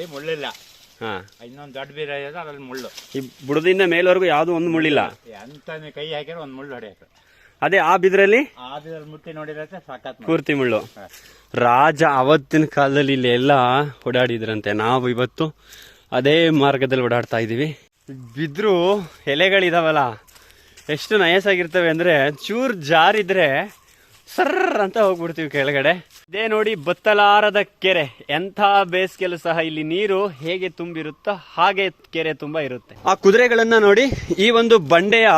ಅಲ್ಲಿ ಮುಳ್ಳಿಲ್ಲ. ಹಾಂ. ಇನ್ನೊಂದು ದೊಡ್ಡ ಬೀರ ಇದೆ ಅದ್ರಲ್ಲಿ ಮುಳ್ಳು. ಈ ಬುಡದಿಂದ ಮೇಲ್ವರೆಗೂ ಯಾವ್ದು ಒಂದು ಮುಳ್ಳಿಲ್ಲ? ಎಂತ ಕೈ ಹಾಕಿದ್ರೆ ಒಂದು ಮುಳ್ಳು ಹೊಡೆಯಕ್ಕೆ. ಅದೇ ಆ ಬಿದ್ರಲ್ಲಿ? ಆ ಬಿದ್ರಲ್ಲಿ ಮುಟ್ಟಿ ನೋಡಿದ್ರೆ ಸಾಕಾತ್. ಪೂರ್ತಿ ಮುಳ್ಳು. ರಾಜ ಅವತ್ತಿನ ಕಾಲದಲ್ಲಿ ಇಲ್ಲಿ ಎಲ್ಲ ಓಡಾಡಿದ್ರಂತೆ. ನಾವು ಇವತ್ತು ಅದೇ ಮಾರ್ಗದಲ್ಲಿ ಓಡಾಡ್ತಾ ಇದೀವಿ ಬಿದ್ರು ಎಲೆಗಳಿದಾವಲ್ಲ ಎಷ್ಟು ನಯಸಾಗಿರ್ತವೆ ಅಂದ್ರೆ ಚೂರ್ ಜಾರಿದ್ರೆ ಸರ್ರ್ ಅಂತ ಹೋಗ್ಬಿಡ್ತೀವಿ ಕೆಳಗಡೆ. ಇದೇ ನೋಡಿ, ಬತ್ತಲಾರದ ಕೆರೆ. ಎಂಥ ಬೇಸಿಗೆಲು ಸಹ ಇಲ್ಲಿ ನೀರು ಹೇಗೆ ತುಂಬಿರುತ್ತೋ ಹಾಗೆ ಕೆರೆ ತುಂಬಾ ಇರುತ್ತೆ. ಆ ಕುದುರೆಗಳನ್ನ ನೋಡಿ, ಈ ಒಂದು ಬಂಡೆಯ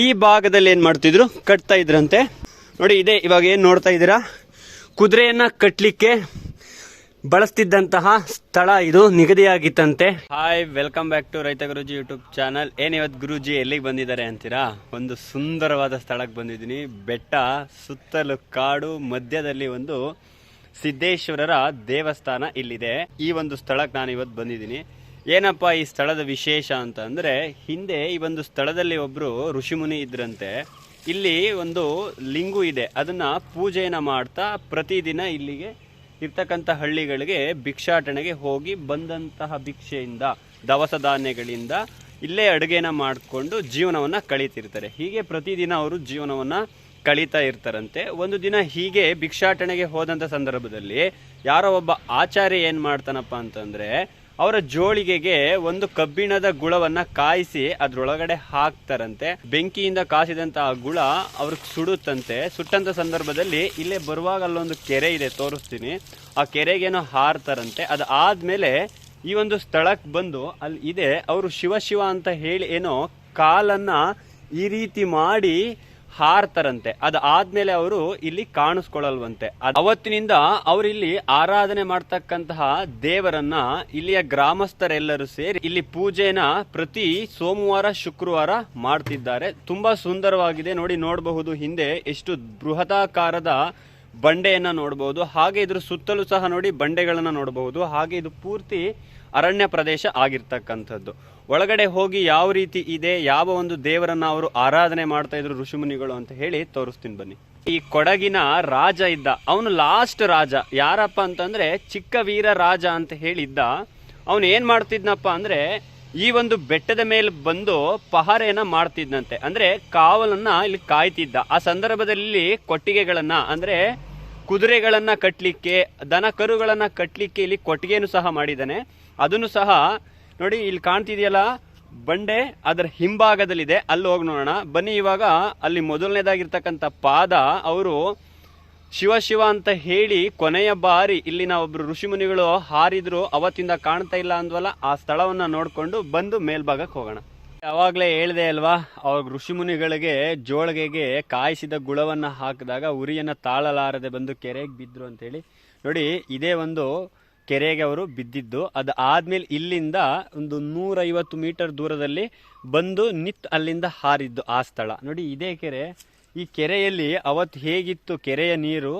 ಈ ಭಾಗದಲ್ಲಿ ಏನ್ ಮಾಡ್ತಿದ್ರು? ಕಟ್ತಾ ಇದ್ರಂತೆ. ನೋಡಿ, ಇದೇ, ಇವಾಗ ಏನ್ ನೋಡ್ತಾ ಇದ್ದೀರಾ? ಕುದುರೆಯನ್ನ ಕಟ್ಲಿಕ್ಕೆ ಬಳಸ್ತಿದ್ದಂತಹ ಸ್ಥಳ ಇದು ನಿಗದಿಯಾಗಿತ್ತಂತೆ. Hi welcome back to Raitha Guruji YouTube channel ಏನ್ ಇವತ್ತು ಗುರುಜಿ ಎಲ್ಲಿಗೆ ಬಂದಿದ್ದಾರೆ ಅಂತೀರಾ? ಒಂದು ಸುಂದರವಾದ ಸ್ಥಳಕ್ಕೆ ಬಂದಿದ್ದೀನಿ. ಬೆಟ್ಟ, ಸುತ್ತಲೂ ಕಾಡು, ಮಧ್ಯದಲ್ಲಿ ಒಂದು ಸಿದ್ದೇಶ್ವರರ ದೇವಸ್ಥಾನ ಇಲ್ಲಿದೆ. ಈ ಒಂದು ಸ್ಥಳಕ್ಕೆ ನಾನು ಇವತ್ತು ಬಂದಿದ್ದೀನಿ. ಏನಪ್ಪ ಈ ಸ್ಥಳದ ವಿಶೇಷ ಅಂತ ಅಂದ್ರೆ ಹಿಂದೆ ಈ ಒಂದು ಸ್ಥಳದಲ್ಲಿ ಒಬ್ರು ಋಷಿಮುನಿ ಇದ್ರಂತೆ. ಇಲ್ಲಿ ಒಂದು ಲಿಂಗು ಇದೆ. ಅದನ್ನ ಪೂಜೆಯನ್ನು ಮಾಡ್ತಾ ಪ್ರತಿದಿನ ಇಲ್ಲಿಗೆ ಇರ್ತಕ್ಕಂಥ ಹಳ್ಳಿಗಳಿಗೆ ಭಿಕ್ಷಾಟನೆಗೆ ಹೋಗಿ ಬಂದಂತಹ ಭಿಕ್ಷೆಯಿಂದ, ದವಸ ಧಾನ್ಯಗಳಿಂದ ಇಲ್ಲೇ ಅಡುಗೆನ ಮಾಡಿಕೊಂಡು ಜೀವನವನ್ನು ಕಳೀತಿರ್ತಾರೆ. ಹೀಗೆ ಪ್ರತಿದಿನ ಅವರು ಜೀವನವನ್ನು ಕಳೀತಾ ಇರ್ತಾರಂತೆ. ಒಂದು ದಿನ ಹೀಗೆ ಭಿಕ್ಷಾಟನೆಗೆ ಹೋದಂಥ ಸಂದರ್ಭದಲ್ಲಿ ಯಾರೋ ಒಬ್ಬ ಆಚಾರ್ಯ ಏನು ಮಾಡ್ತಾನಪ್ಪ ಅಂತಂದ್ರೆ ಅವರ ಜೋಳಿಗೆಗೆ ಒಂದು ಕಬ್ಬಿಣದ ಗುಳವನ್ನ ಕಾಯಿಸಿ ಅದ್ರೊಳಗಡೆ ಹಾಕ್ತಾರಂತೆ. ಬೆಂಕಿಯಿಂದ ಆ ಗುಳ ಅವ್ರಿಗೆ ಸುಡುತ್ತಂತೆ. ಸುಟ್ಟಂತ ಸಂದರ್ಭದಲ್ಲಿ ಇಲ್ಲೇ ಬರುವಾಗ ಅಲ್ಲೊಂದು ಕೆರೆ ಇದೆ ತೋರಿಸ್ತೀನಿ. ಆ ಕೆರೆಗೇನೋ ಹಾರ್ತಾರಂತೆ. ಅದು ಆದ್ಮೇಲೆ ಈ ಒಂದು ಸ್ಥಳಕ್ಕೆ ಬಂದು ಅಲ್ಲಿ ಇದೆ. ಅವರು ಶಿವ ಶಿವ ಅಂತ ಹೇಳಿ ಏನೋ ಕಾಲನ್ನ ಈ ರೀತಿ ಮಾಡಿ ಹಾರ್ತಾರಂತೆ. ಅದಾದ್ಮೇಲೆ ಅವರು ಇಲ್ಲಿ ಕಾಣಿಸ್ಕೊಳ್ಳಲ್ವಂತೆ ಅವತ್ತಿನಿಂದ ಅವರು ಇಲ್ಲಿ ಆರಾಧನೆ ಮಾಡ್ತಕ್ಕಂತಹ ದೇವರನ್ನ ಇಲ್ಲಿಯ ಗ್ರಾಮಸ್ಥರೆಲ್ಲರೂ ಸೇರಿ ಇಲ್ಲಿ ಪೂಜೆನ ಪ್ರತಿ ಸೋಮವಾರ, ಶುಕ್ರವಾರ ಮಾಡ್ತಿದ್ದಾರೆ. ತುಂಬಾ ಸುಂದರವಾಗಿದೆ. ನೋಡಿ, ನೋಡಬಹುದು ಹಿಂದೆ ಎಷ್ಟು ಬೃಹದಾಕಾರದ ಬಂಡೆಯನ್ನ ನೋಡಬಹುದು. ಹಾಗೆ ಇದ್ರ ಸುತ್ತಲೂ ಸಹ ನೋಡಿ ಬಂಡೆಗಳನ್ನ ನೋಡಬಹುದು. ಹಾಗೆ ಇದು ಪೂರ್ತಿ ಅರಣ್ಯ ಪ್ರದೇಶ ಆಗಿರ್ತಕ್ಕಂಥದ್ದು. ಒಳಗಡೆ ಹೋಗಿ ಯಾವ ರೀತಿ ಇದೆ, ಯಾವ ಒಂದು ದೇವರನ್ನ ಅವರು ಆರಾಧನೆ ಮಾಡ್ತಾ ಇದ್ರು ಋಷಿಮುನಿಗಳು ಅಂತ ಹೇಳಿ ತೋರಿಸ್ತೀನಿ ಬನ್ನಿ. ಈ ಕೊಡಗಿನ ರಾಜ ಇದ್ದ, ಅವನು ಲಾಸ್ಟ್ ರಾಜ. ಯಾರಪ್ಪ ಅಂತಂದ್ರೆ ಚಿಕ್ಕ ವೀರ ರಾಜ ಅಂತ ಹೇಳಿದ್ದ. ಅವನು ಏನ್ ಮಾಡ್ತಿದ್ನಪ್ಪ ಅಂದ್ರೆ ಈ ಒಂದು ಬೆಟ್ಟದ ಮೇಲೆ ಬಂದು ಪಹರೆಯನ್ನ ಮಾಡ್ತಿದ್ನಂತೆ. ಅಂದ್ರೆ ಕಾವಲನ್ನ ಇಲ್ಲಿ ಕಾಯ್ತಿದ್ದ. ಆ ಸಂದರ್ಭದಲ್ಲಿ ಕೊಟ್ಟಿಗೆಗಳನ್ನ, ಅಂದ್ರೆ ಕುದುರೆಗಳನ್ನ ಕಟ್ಲಿಕ್ಕೆ ದನ ಕರುಗಳನ್ನ ಕಟ್ಲಿಕ್ಕೆ ಇಲ್ಲಿ ಕೊಟ್ಟಿಗೆಯನ್ನು ಸಹ ಮಾಡಿದ್ದಾನೆ. ಅದನ್ನು ಸಹ ನೋಡಿ ಇಲ್ಲಿ ಕಾಣ್ತಿದೆಯಲ್ಲ, ಬಂಡೆ ಅದರ ಹಿಂಭಾಗದಲ್ಲಿದೆ. ಅಲ್ಲಿ ಹೋಗಿ ನೋಡೋಣ. ಬನ್ನಿ ಇವಾಗ ಅಲ್ಲಿ ಮೊದಲನೇದಾಗಿರ್ತಕ್ಕಂಥ ಪಾದ, ಅವರು ಶಿವ ಶಿವ ಅಂತ ಹೇಳಿ ಕೊನೆಯ ಬಾರಿ ಇಲ್ಲಿನ ಒಬ್ರು ಋಷಿಮುನಿಗಳು ಹಾರಿದ್ರು, ಅವತ್ತಿಂದ ಕಾಣ್ತಾ ಇಲ್ಲ ಅಂದ್ವಲ್ಲ, ಆ ಸ್ಥಳವನ್ನ ನೋಡ್ಕೊಂಡು ಬಂದು ಮೇಲ್ಭಾಗಕ್ಕೆ ಹೋಗೋಣ. ಯಾವಾಗಲೇ ಹೇಳಿದೆ ಅಲ್ವಾ ಅವಾಗ ಋಷಿಮುನಿಗಳಿಗೆ ಜೋಳಿಗೆಗೆ ಕಾಯಿಸಿದ ಗುಳವನ್ನ ಹಾಕಿದಾಗ ಉರಿಯನ್ನು ತಾಳಲಾರದೆ ಬಂದು ಕೆರೆಗೆ ಬಿದ್ರು ಅಂತೇಳಿ. ನೋಡಿ, ಇದೇ ಒಂದು ಕೆರೆಗೆ ಅವರು ಬಿದ್ದಿದ್ದು, ಅದು ಆದ್ಮೇಲೆ ಇಲ್ಲಿಂದ ಒಂದು ನೂರೈವತ್ತು ಮೀಟರ್ ದೂರದಲ್ಲಿ ಬಂದು ನಿತ್ ಅಲ್ಲಿಂದ ಹಾರಿದ್ದು ಆ ಸ್ಥಳ. ನೋಡಿ, ಇದೇ ಕೆರೆ. ಈ ಕೆರೆಯಲ್ಲಿ ಅವತ್ತು ಹೇಗಿತ್ತು ಕೆರೆಯ ನೀರು?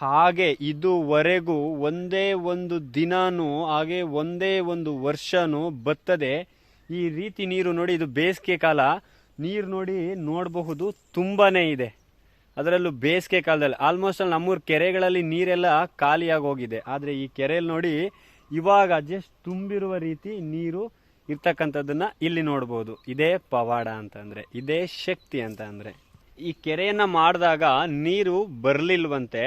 ಹಾಗೆ ಇದುವರೆಗೂ ಒಂದೇ ಒಂದು ದಿನಾನೂ, ಹಾಗೆ ಒಂದೇ ಒಂದು ವರ್ಷನೂ ಬತ್ತದೆ. ಈ ರೀತಿ ನೀರು ನೋಡಿ, ಇದು ಬೇಸಿಗೆ ಕಾಲ. ನೀರು ನೋಡಿ ನೋಡಬಹುದು, ತುಂಬಾನೇ ಇದೆ. ಅದರಲ್ಲೂ ಬೇಸಿಗೆ ಕಾಲದಲ್ಲಿ ಆಲ್ಮೋಸ್ಟ್ ಅಲ್ಲಿ ನಮ್ಮೂರ ಕೆರೆಗಳಲ್ಲಿ ನೀರೆಲ್ಲ ಖಾಲಿಯಾಗಿ ಹೋಗಿದೆ ಆದರೆ ಈ ಕೆರೆಯಲ್ಲಿ ನೋಡಿ ಇವಾಗ ಜಸ್ಟ್ ತುಂಬಿರುವ ರೀತಿ ನೀರು ಇರ್ತಕ್ಕಂಥದ್ದನ್ನ ಇಲ್ಲಿ ನೋಡ್ಬೋದು. ಇದೇ ಪವಾಡ ಅಂತಂದ್ರೆ, ಇದೇ ಶಕ್ತಿ ಅಂತ ಈ ಕೆರೆಯನ್ನ ಮಾಡಿದಾಗ ನೀರು ಬರಲಿಲ್ವಂತೆ,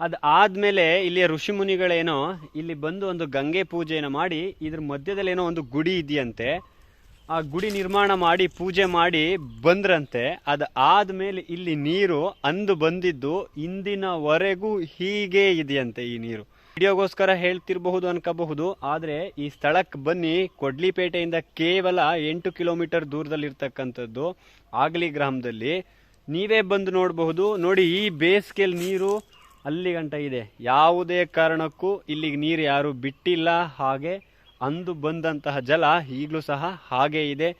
ಅದು ಆದ್ಮೇಲೆ ಇಲ್ಲಿಯ ಋಷಿಮುನಿಗಳೇನೋ ಇಲ್ಲಿ ಬಂದು ಒಂದು ಗಂಗೆ ಪೂಜೆಯನ್ನು ಮಾಡಿ ಇದ್ರ ಮಧ್ಯದಲ್ಲಿ ಏನೋ ಒಂದು ಗುಡಿ ಇದೆಯಂತೆ ಆ ಗುಡಿ ನಿರ್ಮಾಣ ಮಾಡಿ, ಪೂಜೆ ಮಾಡಿ ಬಂದ್ರಂತೆ. ಅದು ಆದ್ಮೇಲೆ ಇಲ್ಲಿ ನೀರು ಅಂದು ಬಂದಿದ್ದು ಇಂದಿನವರೆಗೂ ಹೀಗೆ ಇದೆಯಂತೆ ಈ ನೀರು. ವಿಡಿಯೋಗೋಸ್ಕರ ಹೇಳ್ತಿರಬಹುದು ಅನ್ಕೋಬಹುದು, ಆದ್ರೆ ಈ ಸ್ಥಳಕ್ಕೆ ಬನ್ನಿ. ಕೊಡ್ಲಿಪೇಟೆಯಿಂದ ಕೇವಲ ಎಂಟು ಕಿಲೋಮೀಟರ್ ದೂರದಲ್ಲಿರ್ತಕ್ಕಂಥದ್ದು ಆಗಲಿ ಗ್ರಾಮದಲ್ಲಿ. ನೀವೇ ಬಂದು ನೋಡಬಹುದು. ನೋಡಿ, ಈ ಬೇಸಿಗೆಯಲ್ಲಿ ನೀರು ಅಲ್ಲಿ ಗಂಟ ಇದೆ. ಯಾವುದೇ ಕಾರಣಕ್ಕೂ ಇಲ್ಲಿಗೆ ನೀರು ಯಾರು ಬಿಟ್ಟಿಲ್ಲ. ಹಾಗೆ ಅಂದು ಬಂದಂತಹ ಜಲ ಈಗಲೂ ಸಹ ಹಾಗೇ ಇದೆ.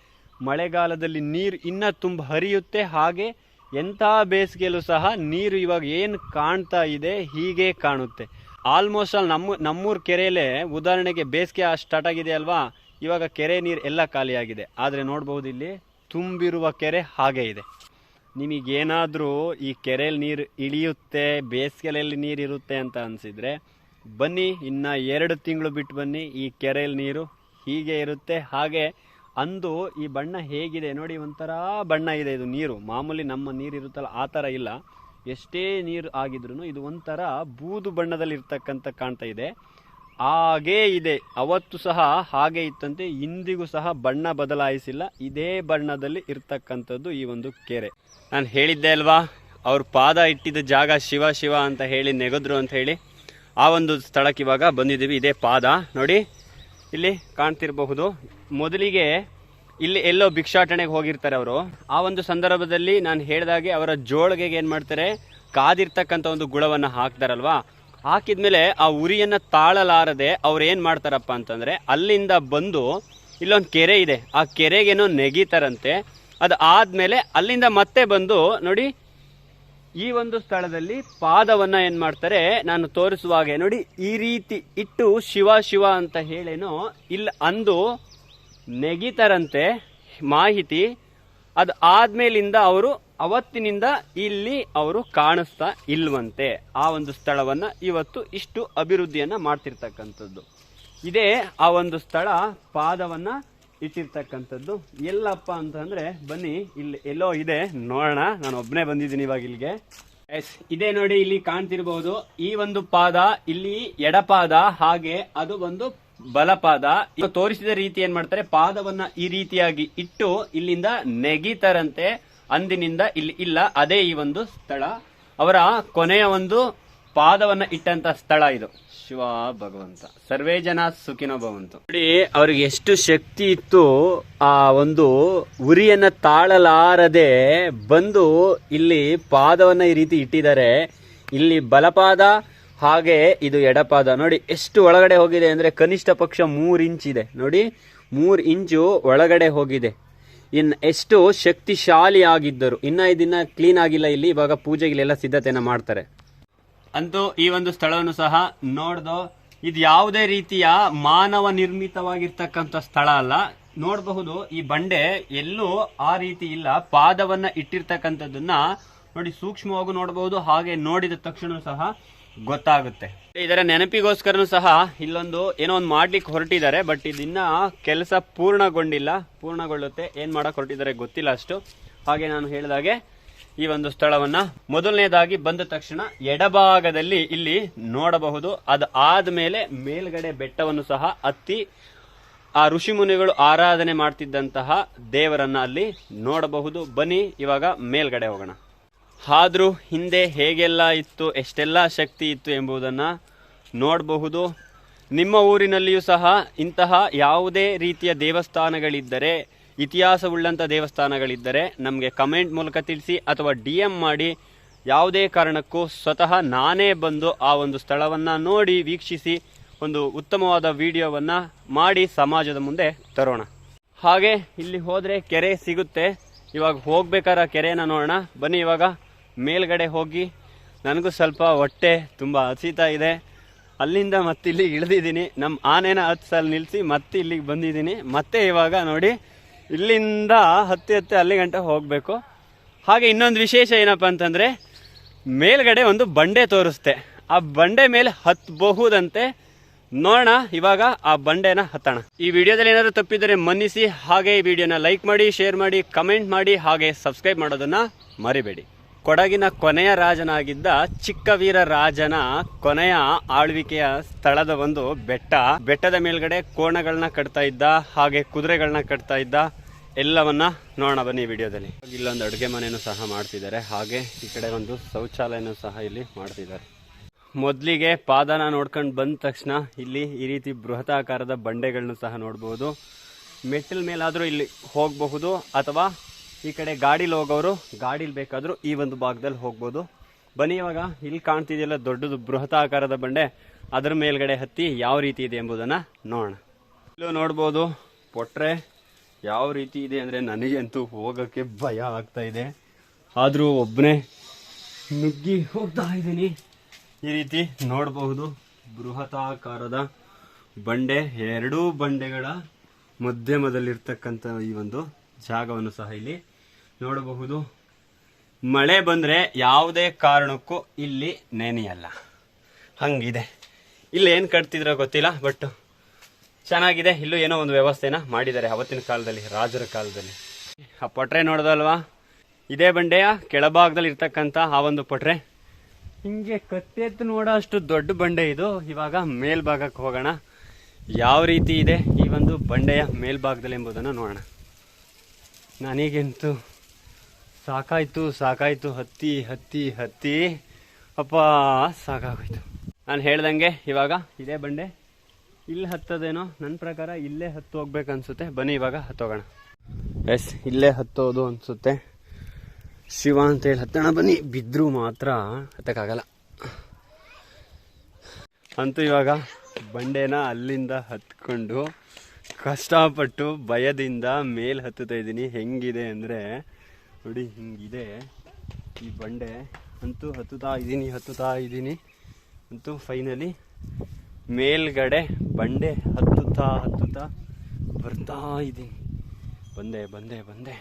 ಮಳೆಗಾಲದಲ್ಲಿ ನೀರು ಇನ್ನ ತುಂಬ ಹರಿಯುತ್ತೆ. ಹಾಗೆ ಎಂಥ ಬೇಸಿಗೆಯಲ್ಲೂ ಸಹ ನೀರು ಇವಾಗ ಏನು ಕಾಣ್ತಾ ಇದೆ ಹೀಗೆ ಕಾಣುತ್ತೆ. ಆಲ್ಮೋಸ್ಟ್ ಆಲ್ ನಮ್ಮ, ನಮ್ಮೂರ ಕೆರೆಯಲ್ಲೇ ಉದಾಹರಣೆಗೆ ಬೇಸಿಗೆ ಸ್ಟಾರ್ಟ್ ಆಗಿದೆ ಅಲ್ವಾ? ಇವಾಗ ಕೆರೆ ನೀರು ಎಲ್ಲ ಖಾಲಿಯಾಗಿದೆ ಆದರೆ ನೋಡ್ಬೋದು ಇಲ್ಲಿ ತುಂಬಿರುವ ಕೆರೆ ಹಾಗೆ ಇದೆ. ನಿಮಗೇನಾದರೂ ಈ ಕೆರೆಯಲ್ಲಿ ನೀರು ಇಳಿಯುತ್ತೆ, ಬೇಸಿಗೆಯಲ್ಲಿ ನೀರು ಇರುತ್ತೆ ಅಂತ ಅನಿಸಿದ್ರೆ ಬನ್ನಿ, ಇನ್ನ ಎರಡು ತಿಂಗಳು ಬಿಟ್ಟು ಬನ್ನಿ, ಈ ಕೆರೆಯಲ್ಲಿ ನೀರು ಹೀಗೆ ಇರುತ್ತೆ. ಹಾಗೆ ಅಂದು ಈ ಬಣ್ಣ ಹೇಗಿದೆ? ನೋಡಿ, ಒಂಥರ ಬಣ್ಣ ಇದೆ ಇದು ನೀರು. ಮಾಮೂಲಿ ನಮ್ಮ ನೀರು ಇರುತ್ತಲ್ಲ, ಆ ಥರ ಇಲ್ಲ. ಎಷ್ಟೇ ನೀರು ಆಗಿದ್ರು ಇದು ಒಂಥರ ಬೂದು ಬಣ್ಣದಲ್ಲಿ ಇರ್ತಕ್ಕಂಥ ಕಾಣ್ತಾ ಇದೆ. ಹಾಗೇ ಇದೆ. ಅವತ್ತು ಸಹ ಹಾಗೆ ಇತ್ತಂತೆ, ಇಂದಿಗೂ ಸಹ ಬಣ್ಣ ಬದಲಾಯಿಸಿಲ್ಲ. ಇದೇ ಬಣ್ಣದಲ್ಲಿ ಇರ್ತಕ್ಕಂಥದ್ದು ಈ ಒಂದು ಕೆರೆ. ನಾನು ಹೇಳಿದ್ದೆ ಅಲ್ವಾ, ಅವ್ರ ಪಾದ ಇಟ್ಟಿದ್ದ ಜಾಗ ಶಿವ ಶಿವ ಅಂತ ಹೇಳಿ ನೆಗೆದ್ರು ಅಂತ ಹೇಳಿ. ಆ ಒಂದು ಸ್ಥಳಕ್ಕೆ ಇವಾಗ ಬಂದಿದ್ದೀವಿ. ಇದೇ ಪಾದ. ನೋಡಿ, ಇಲ್ಲಿ ಕಾಣ್ತಿರಬಹುದು. ಮೊದಲಿಗೆ ಇಲ್ಲಿ ಎಲ್ಲೋ ಭಿಕ್ಷಾಟನೆಗೆ ಹೋಗಿರ್ತಾರೆ ಅವರು. ಆ ಒಂದು ಸಂದರ್ಭದಲ್ಲಿ ನಾನು ಹೇಳಿದಾಗೆ ಅವರ ಜೋಳಿಗೆಗೆ ಏನು ಮಾಡ್ತಾರೆ? ಕಾದಿರ್ತಕ್ಕಂಥ ಒಂದು ಗುಳವನ್ನು ಹಾಕ್ತಾರಲ್ವಾ? ಹಾಕಿದ್ಮೇಲೆ ಆ ಉರಿಯನ್ನು ತಾಳಲಾರದೆ ಅವ್ರು ಏನು ಮಾಡ್ತಾರಪ್ಪ ಅಂತಂದರೆ ಅಲ್ಲಿಂದ ಬಂದು ಇಲ್ಲೊಂದು ಕೆರೆ ಇದೆ. ಆ ಕೆರೆಗೇನೋ ನೆಗೀತಾರಂತೆ. ಅದು ಆದಮೇಲೆ ಅಲ್ಲಿಂದ ಮತ್ತೆ ಬಂದು ನೋಡಿ ಈ ಒಂದು ಸ್ಥಳದಲ್ಲಿ ಪಾದವನ್ನ ಏನ್ ಮಾಡ್ತಾರೆ, ನಾನು ತೋರಿಸುವಾಗ ನೋಡಿ, ಈ ರೀತಿ ಇಟ್ಟು ಶಿವ ಶಿವ ಅಂತ ಹೇಳೇನೋ ಇಲ್ಲಿ ಅಂದು ನೆಗಿತರಂತೆ ಮಾಹಿತಿ, ಅದು ಆದ್ಮೇಲಿಂದ ಅವರು ಅವತ್ತಿನಿಂದ ಇಲ್ಲಿ ಅವರು ಕಾಣಿಸ್ತಾ ಇಲ್ವಂತೆ. ಆ ಒಂದು ಸ್ಥಳವನ್ನ ಇವತ್ತು ಇಷ್ಟು ಅಭಿವೃದ್ಧಿಯನ್ನ ಮಾಡ್ತಿರ್ತಕ್ಕಂಥದ್ದು. ಇದೇ ಆ ಒಂದು ಸ್ಥಳ ಪಾದವನ್ನ ಇಟ್ಟಿರ್ತಕ್ಕಂಥದ್ದು. ಎಲ್ಲಪ್ಪ ಅಂತಂದ್ರೆ, ಬನ್ನಿ, ಇಲ್ಲಿ ಎಲ್ಲೋ ಇದೆ, ನೋಡೋಣ. ನಾನು ಒಬ್ಬನೇ ಬಂದಿದ್ದೀನಿ ಇವಾಗ ಇಲ್ಲಿಗೆ. ಎಸ್ ಇದೇ ನೋಡಿ, ಇಲ್ಲಿ ಕಾಣ್ತಿರ್ಬಹುದು ಈ ಒಂದು ಪಾದ, ಇಲ್ಲಿ ಎಡಪಾದ, ಹಾಗೆ ಅದು ಒಂದು ಬಲಪಾದ. ತೋರಿಸಿದ ರೀತಿ ಏನ್ ಮಾಡ್ತಾರೆ, ಪಾದವನ್ನ ಈ ರೀತಿಯಾಗಿ ಇಟ್ಟು ಇಲ್ಲಿಂದ ನೆಗಿತಾರಂತೆ, ಅಂದಿನಿಂದ ಇಲ್ಲಿ ಇಲ್ಲ, ಅದೇ ಈ ಒಂದು ಸ್ಥಳ. ಅವರ ಕೊನೆಯ ಒಂದು ಪಾದವನ್ನ ಇಟ್ಟಂತ ಸ್ಥಳ ಇದು. ಶಿವ ಭಗವಂತ. ಸರ್ವೇ ಜನ ಸುಖಿನೋ ಭವಂತು. ನೋಡಿ, ಅವ್ರಿಗೆ ಎಷ್ಟು ಶಕ್ತಿ ಇತ್ತು, ಆ ಒಂದು ಉರಿಯನ್ನ ತಾಳಲಾರದೆ ಬಂದು ಇಲ್ಲಿ ಪಾದವನ್ನ ಈ ರೀತಿ ಇಟ್ಟಿದ್ದಾರೆ. ಇಲ್ಲಿ ಬಲಪಾದ, ಹಾಗೆ ಇದು ಎಡಪಾದ. ನೋಡಿ, ಎಷ್ಟು ಒಳಗಡೆ ಹೋಗಿದೆ ಅಂದ್ರೆ ಕನಿಷ್ಠ ಪಕ್ಷ ಮೂರ್ ಇಂಚ್ ಇದೆ. ನೋಡಿ, ಮೂರ್ ಇಂಚು ಒಳಗಡೆ ಹೋಗಿದೆ. ಇನ್ ಎಷ್ಟು ಶಕ್ತಿಶಾಲಿ ಆಗಿದ್ದರು ಇನ್ನ ಇದನ್ನ ಕ್ಲೀನ್ ಆಗಿಲ್ಲ ಇಲ್ಲಿ, ಇವಾಗ ಪೂಜೆಗೆಲ್ಲ ಸಿದ್ಧತೆಯನ್ನ ಮಾಡ್ತಾರೆ. ಅಂತೂ ಈ ಒಂದು ಸ್ಥಳವನ್ನು ಸಹ ನೋಡ್ದು, ಇದು ಯಾವುದೇ ರೀತಿಯ ಮಾನವ ನಿರ್ಮಿತವಾಗಿರ್ತಕ್ಕಂಥ ಸ್ಥಳ ಅಲ್ಲ. ನೋಡಬಹುದು, ಈ ಬಂಡೆ ಎಲ್ಲೂ ಆ ರೀತಿ ಇಲ್ಲ. ಪಾದವನ್ನ ಇಟ್ಟಿರ್ತಕ್ಕಂಥದ್ದನ್ನ ನೋಡಿ ಸೂಕ್ಷ್ಮವಾಗಿ ನೋಡಬಹುದು, ಹಾಗೆ ನೋಡಿದ ತಕ್ಷಣ ಸಹ ಗೊತ್ತಾಗುತ್ತೆ. ಇದರ ನೆನಪಿಗೋಸ್ಕರನು ಸಹ ಇಲ್ಲೊಂದು ಏನೋ ಒಂದು ಮಾಡ್ಲಿಕ್ಕೆ ಹೊರಟಿದ್ದಾರೆ, ಬಟ್ ಇದನ್ನ ಕೆಲಸ ಪೂರ್ಣಗೊಂಡಿಲ್ಲ. ಪೂರ್ಣಗೊಳ್ಳುತ್ತೆ. ಏನ್ ಮಾಡಕ್ ಹೊರಟಿದ್ದಾರೆ ಗೊತ್ತಿಲ್ಲ ಅಷ್ಟು. ಹಾಗೆ ನಾನು ಹೇಳಿದಾಗೆ ಈ ಒಂದು ಸ್ಥಳವನ್ನ ಮೊದಲನೇದಾಗಿ ಬಂದ ತಕ್ಷಣ ಎಡಭಾಗದಲ್ಲಿ ಇಲ್ಲಿ ನೋಡಬಹುದು. ಅದು ಆದ್ಮೇಲೆ ಮೇಲ್ಗಡೆ ಬೆಟ್ಟವನ್ನು ಸಹ ಹತ್ತಿ ಆ ಋಷಿ ಮುನಿಗಳು ಆರಾಧನೆ ಮಾಡ್ತಿದ್ದಂತಹ ದೇವರನ್ನ ಅಲ್ಲಿ ನೋಡಬಹುದು. ಬನ್ನಿ, ಇವಾಗ ಮೇಲ್ಗಡೆ ಹೋಗೋಣ. ಆದ್ರೂ ಹಿಂದೆ ಹೇಗೆಲ್ಲ ಇತ್ತು, ಎಷ್ಟೆಲ್ಲ ಶಕ್ತಿ ಇತ್ತು ಎಂಬುದನ್ನ ನೋಡಬಹುದು. ನಿಮ್ಮ ಊರಿನಲ್ಲಿಯೂ ಸಹ ಇಂತಹ ಯಾವುದೇ ರೀತಿಯ ದೇವಸ್ಥಾನಗಳಿದ್ದರೆ ಇತಿಹಾಸವುಳ್ಳಂಥ ದೇವಸ್ಥಾನಗಳಿದ್ದರೆ ನಮಗೆ ಕಮೆಂಟ್ ಮೂಲಕ ತಿಳಿಸಿ ಅಥವಾ ಡಿ ಎಂ ಮಾಡಿ. ಯಾವುದೇ ಕಾರಣಕ್ಕೂ ಸ್ವತಃ ನಾನೇ ಬಂದು ಆ ಒಂದು ಸ್ಥಳವನ್ನು ನೋಡಿ ವೀಕ್ಷಿಸಿ ಒಂದು ಉತ್ತಮವಾದ ವಿಡಿಯೋವನ್ನು ಮಾಡಿ ಸಮಾಜದ ಮುಂದೆ ತರೋಣ. ಹಾಗೆ ಇಲ್ಲಿ ಹೋದರೆ ಕೆರೆ ಸಿಗುತ್ತೆ. ಇವಾಗ ಹೋಗ್ಬೇಕಾದ್ರೆ ಕೆರೆಯನ್ನು ನೋಡೋಣ. ಬನ್ನಿ ಇವಾಗ ಮೇಲ್ಗಡೆ ಹೋಗಿ. ನನಗೂ ಸ್ವಲ್ಪ ಹೊಟ್ಟೆ ತುಂಬ ಹಸಿತಾ ಇದೆ. ಅಲ್ಲಿಂದ ಮತ್ತಿಲ್ಲಿ ಇಳಿದಿದ್ದೀನಿ. ನಮ್ಮ ಆನೆನ ಹತ್ತು ಸಲ ನಿಲ್ಲಿಸಿ ಮತ್ತೆ ಇಲ್ಲಿಗೆ ಬಂದಿದ್ದೀನಿ. ಮತ್ತೆ ಇವಾಗ ನೋಡಿ ಇಲ್ಲಿಂದ ಹತ್ತಿ ಹತ್ತಿ ಅಲ್ಲಿ ಗಂಟೆ ಹೋಗಬೇಕು. ಹಾಗೆ ಇನ್ನೊಂದು ವಿಶೇಷ ಏನಪ್ಪ ಅಂತಂದರೆ, ಮೇಲ್ಗಡೆ ಒಂದು ಬಂಡೆ ತೋರಿಸ್ತೆ ಆ ಬಂಡೆ ಮೇಲೆ ಹತ್ತಬಹುದಂತೆ ನೋಡೋಣ, ಇವಾಗ ಆ ಬಂಡೆನ ಹತ್ತೋಣ. ಈ ವಿಡಿಯೋದಲ್ಲಿ ಏನಾದರೂ ತಪ್ಪಿದರೆ ಮನ್ನಿಸಿ, ಹಾಗೆ ಈ ವಿಡಿಯೋನ ಲೈಕ್ ಮಾಡಿ, ಶೇರ್ ಮಾಡಿ, ಕಮೆಂಟ್ ಮಾಡಿ, ಹಾಗೆ ಸಬ್ಸ್ಕ್ರೈಬ್ ಮಾಡೋದನ್ನು ಮರಿಬೇಡಿ. ಕೊಡಗಿನ ಕೊನೆಯ ರಾಜನಾಗಿದ್ದ ಚಿಕ್ಕವೀರ ರಾಜನ ಕೊನೆಯ ಆಳ್ವಿಕೆಯ ಸ್ಥಳದ ಒಂದು ಬೆಟ್ಟ. ಬೆಟ್ಟದ ಮೇಲ್ಗಡೆ ಕೋಣಗಳನ್ನ ಕಟ್ತಾ ಇದ್ದ, ಹಾಗೆ ಕುದುರೆಗಳನ್ನ ಕಟ್ತಾ ಇದ್ದ. ಎಲ್ಲವನ್ನ ನೋಡೋಣ ಬನ್ನಿ ವಿಡಿಯೋದಲ್ಲಿ. ಇಲ್ಲೊಂದು ಅಡುಗೆ ಮನೆಯನ್ನು ಸಹ ಮಾಡ್ತಿದ್ದಾರೆ. ಹಾಗೆ ಈ ಕಡೆ ಒಂದು ಶೌಚಾಲಯನೂ ಸಹ ಇಲ್ಲಿ ಮಾಡ್ತಿದ್ದಾರೆ. ಮೊದಲಿಗೆ ಪಾದನ ನೋಡ್ಕೊಂಡು ಬಂದ ತಕ್ಷಣ ಇಲ್ಲಿ ಈ ರೀತಿ ಬೃಹತಾಕಾರದ ಬಂಡೆಗಳನ್ನು ಸಹ ನೋಡ್ಬೋದು. ಮೆಟ್ಟಿಲ ಮೇಲಾದರೂ ಇಲ್ಲಿ ಹೋಗಬಹುದು ಅಥವಾ ಈ ಕಡೆ ಗಾಡೀಲಿ ಹೋಗೋರು, ಗಾಡೀಲಿ ಬೇಕಾದರೂ ಈ ಒಂದು ಭಾಗದಲ್ಲಿ ಹೋಗ್ಬೋದು. ಬನ್ನಿ ಇವಾಗ, ಇಲ್ಲಿ ಕಾಣ್ತಿದೆಯಲ್ಲ ದೊಡ್ಡದು ಬೃಹತ್ ಆಕಾರದ ಬಂಡೆ. ಅದರ ಮೇಲ್ಗಡೆ ಹತ್ತಿ ಯಾವ ರೀತಿ ಇದೆ ಎಂಬುದನ್ನು ನೋಡೋಣ. ಇಲ್ಲೂ ನೋಡ್ಬೋದು ಪೊಟ್ರೆ ಯಾವ ರೀತಿ ಇದೆ ಅಂದರೆ ನನಗಂತೂ ಹೋಗೋಕ್ಕೆ ಭಯ ಆಗ್ತಾ ಇದೆ. ಆದರೂ ಒಬ್ಬನೇ ನುಗ್ಗಿ ಹೋಗ್ತಾ ಇದ್ದೀನಿ. ಈ ರೀತಿ ನೋಡಬಹುದು, ಬೃಹತಾಕಾರದ ಬಂಡೆ, ಎರಡೂ ಬಂಡೆಗಳ ಮಧ್ಯಮದಲ್ಲಿರ್ತಕ್ಕಂಥ ಈ ಒಂದು ಜಾಗವನ್ನು ಸಹ ಇಲ್ಲಿ ನೋಡಬಹುದು. ಮಳೆ ಬಂದರೆ ಯಾವುದೇ ಕಾರಣಕ್ಕೂ ಇಲ್ಲಿ ನೆನೆಯಲ್ಲ. ಹಂಗಿದೆ. ಇಲ್ಲಿ ಏನು ಕಟ್ತಿದ್ರೋ ಗೊತ್ತಿಲ್ಲ ಬಟ್ ಚೆನ್ನಾಗಿದೆ. ಇಲ್ಲೂ ಏನೋ ಒಂದು ವ್ಯವಸ್ಥೆನ ಮಾಡಿದ್ದಾರೆ ಅವತ್ತಿನ ಕಾಲದಲ್ಲಿ, ರಾಜರ ಕಾಲದಲ್ಲಿ. ಆ ಪಟ್ರೆ ನೋಡ್ದಲ್ವಾ? ಇದೇ ಬಂಡೆಯ ಕೆಳಭಾಗದಲ್ಲಿ ಇರ್ತಕ್ಕಂಥ ಆ ಒಂದು ಪಟ್ರೆ. ಹಿಂಗೆ ಕತ್ತೆತ್ತು ನೋಡೋ ಅಷ್ಟು ದೊಡ್ಡ ಬಂಡೆ ಇದು. ಇವಾಗ ಮೇಲ್ಭಾಗಕ್ಕೆ ಹೋಗೋಣ. ಯಾವ ರೀತಿ ಇದೆ ಈ ಒಂದು ಬಂಡೆಯ ಮೇಲ್ಭಾಗದಲ್ಲಿ ಎಂಬುದನ್ನು ನೋಡೋಣ. ನನಗಂತೂ ಸಾಕಾಯ್ತು ಸಾಕಾಯ್ತು, ಹತ್ತಿ ಹತ್ತಿ ಹತ್ತಿ. ಅಪ್ಪ, ಸಾಕಾಗೋಯ್ತು. ನಾನು ಹೇಳ್ದಂಗೆ ಇವಾಗ ಇದೇ ಬಂಡೆ. ಇಲ್ಲಿ ಹತ್ತೋದೇನೋ? ನನ್ನ ಪ್ರಕಾರ ಇಲ್ಲೇ ಹತ್ತು ಹೋಗ್ಬೇಕು ಅನ್ಸುತ್ತೆ. ಬನ್ನಿ ಇವಾಗ ಹತ್ತೋಗೋಣ. ಎಸ್, ಇಲ್ಲೇ ಹತ್ತೋದು ಅನ್ಸುತ್ತೆ. ಶಿವ ಅಂತೇಳಿ ಹತ್ತೋಣ ಬನ್ನಿ. ಬಿದ್ದರೂ ಮಾತ್ರ ಹತ್ತಕ್ಕಾಗಲ್ಲ. ಅಂತೂ ಇವಾಗ ಬಂಡೆನ ಅಲ್ಲಿಂದ ಹತ್ಕೊಂಡು ಕಷ್ಟಪಟ್ಟು ಭಯದಿಂದ ಮೇಲೆ ಹತ್ತುತ್ತಾ ಇದ್ದೀನಿ. ಹೆಂಗಿದೆ ಅಂದರೆ ನೋಡಿ, ಹಿಂಗಿದೆ. ಈ ಬಂಡೆ. ಅಂತೂ ಹತ್ತುತ್ತಾ ಇದ್ದೀನಿ ಹತ್ತುತ್ತಾ ಇದ್ದೀನಿ. ಅಂತೂ ಫೈನಲಿ ಮೇಲ್ಗಡೆ ಬಂಡೆ ಹತ್ತುತ್ತಾ ಹತ್ತುತ್ತಾ ಬರ್ತಾ ಇದ್ದೀನಿ. ಬಂದೆ ಬಂದೆ ಬಂದೆ.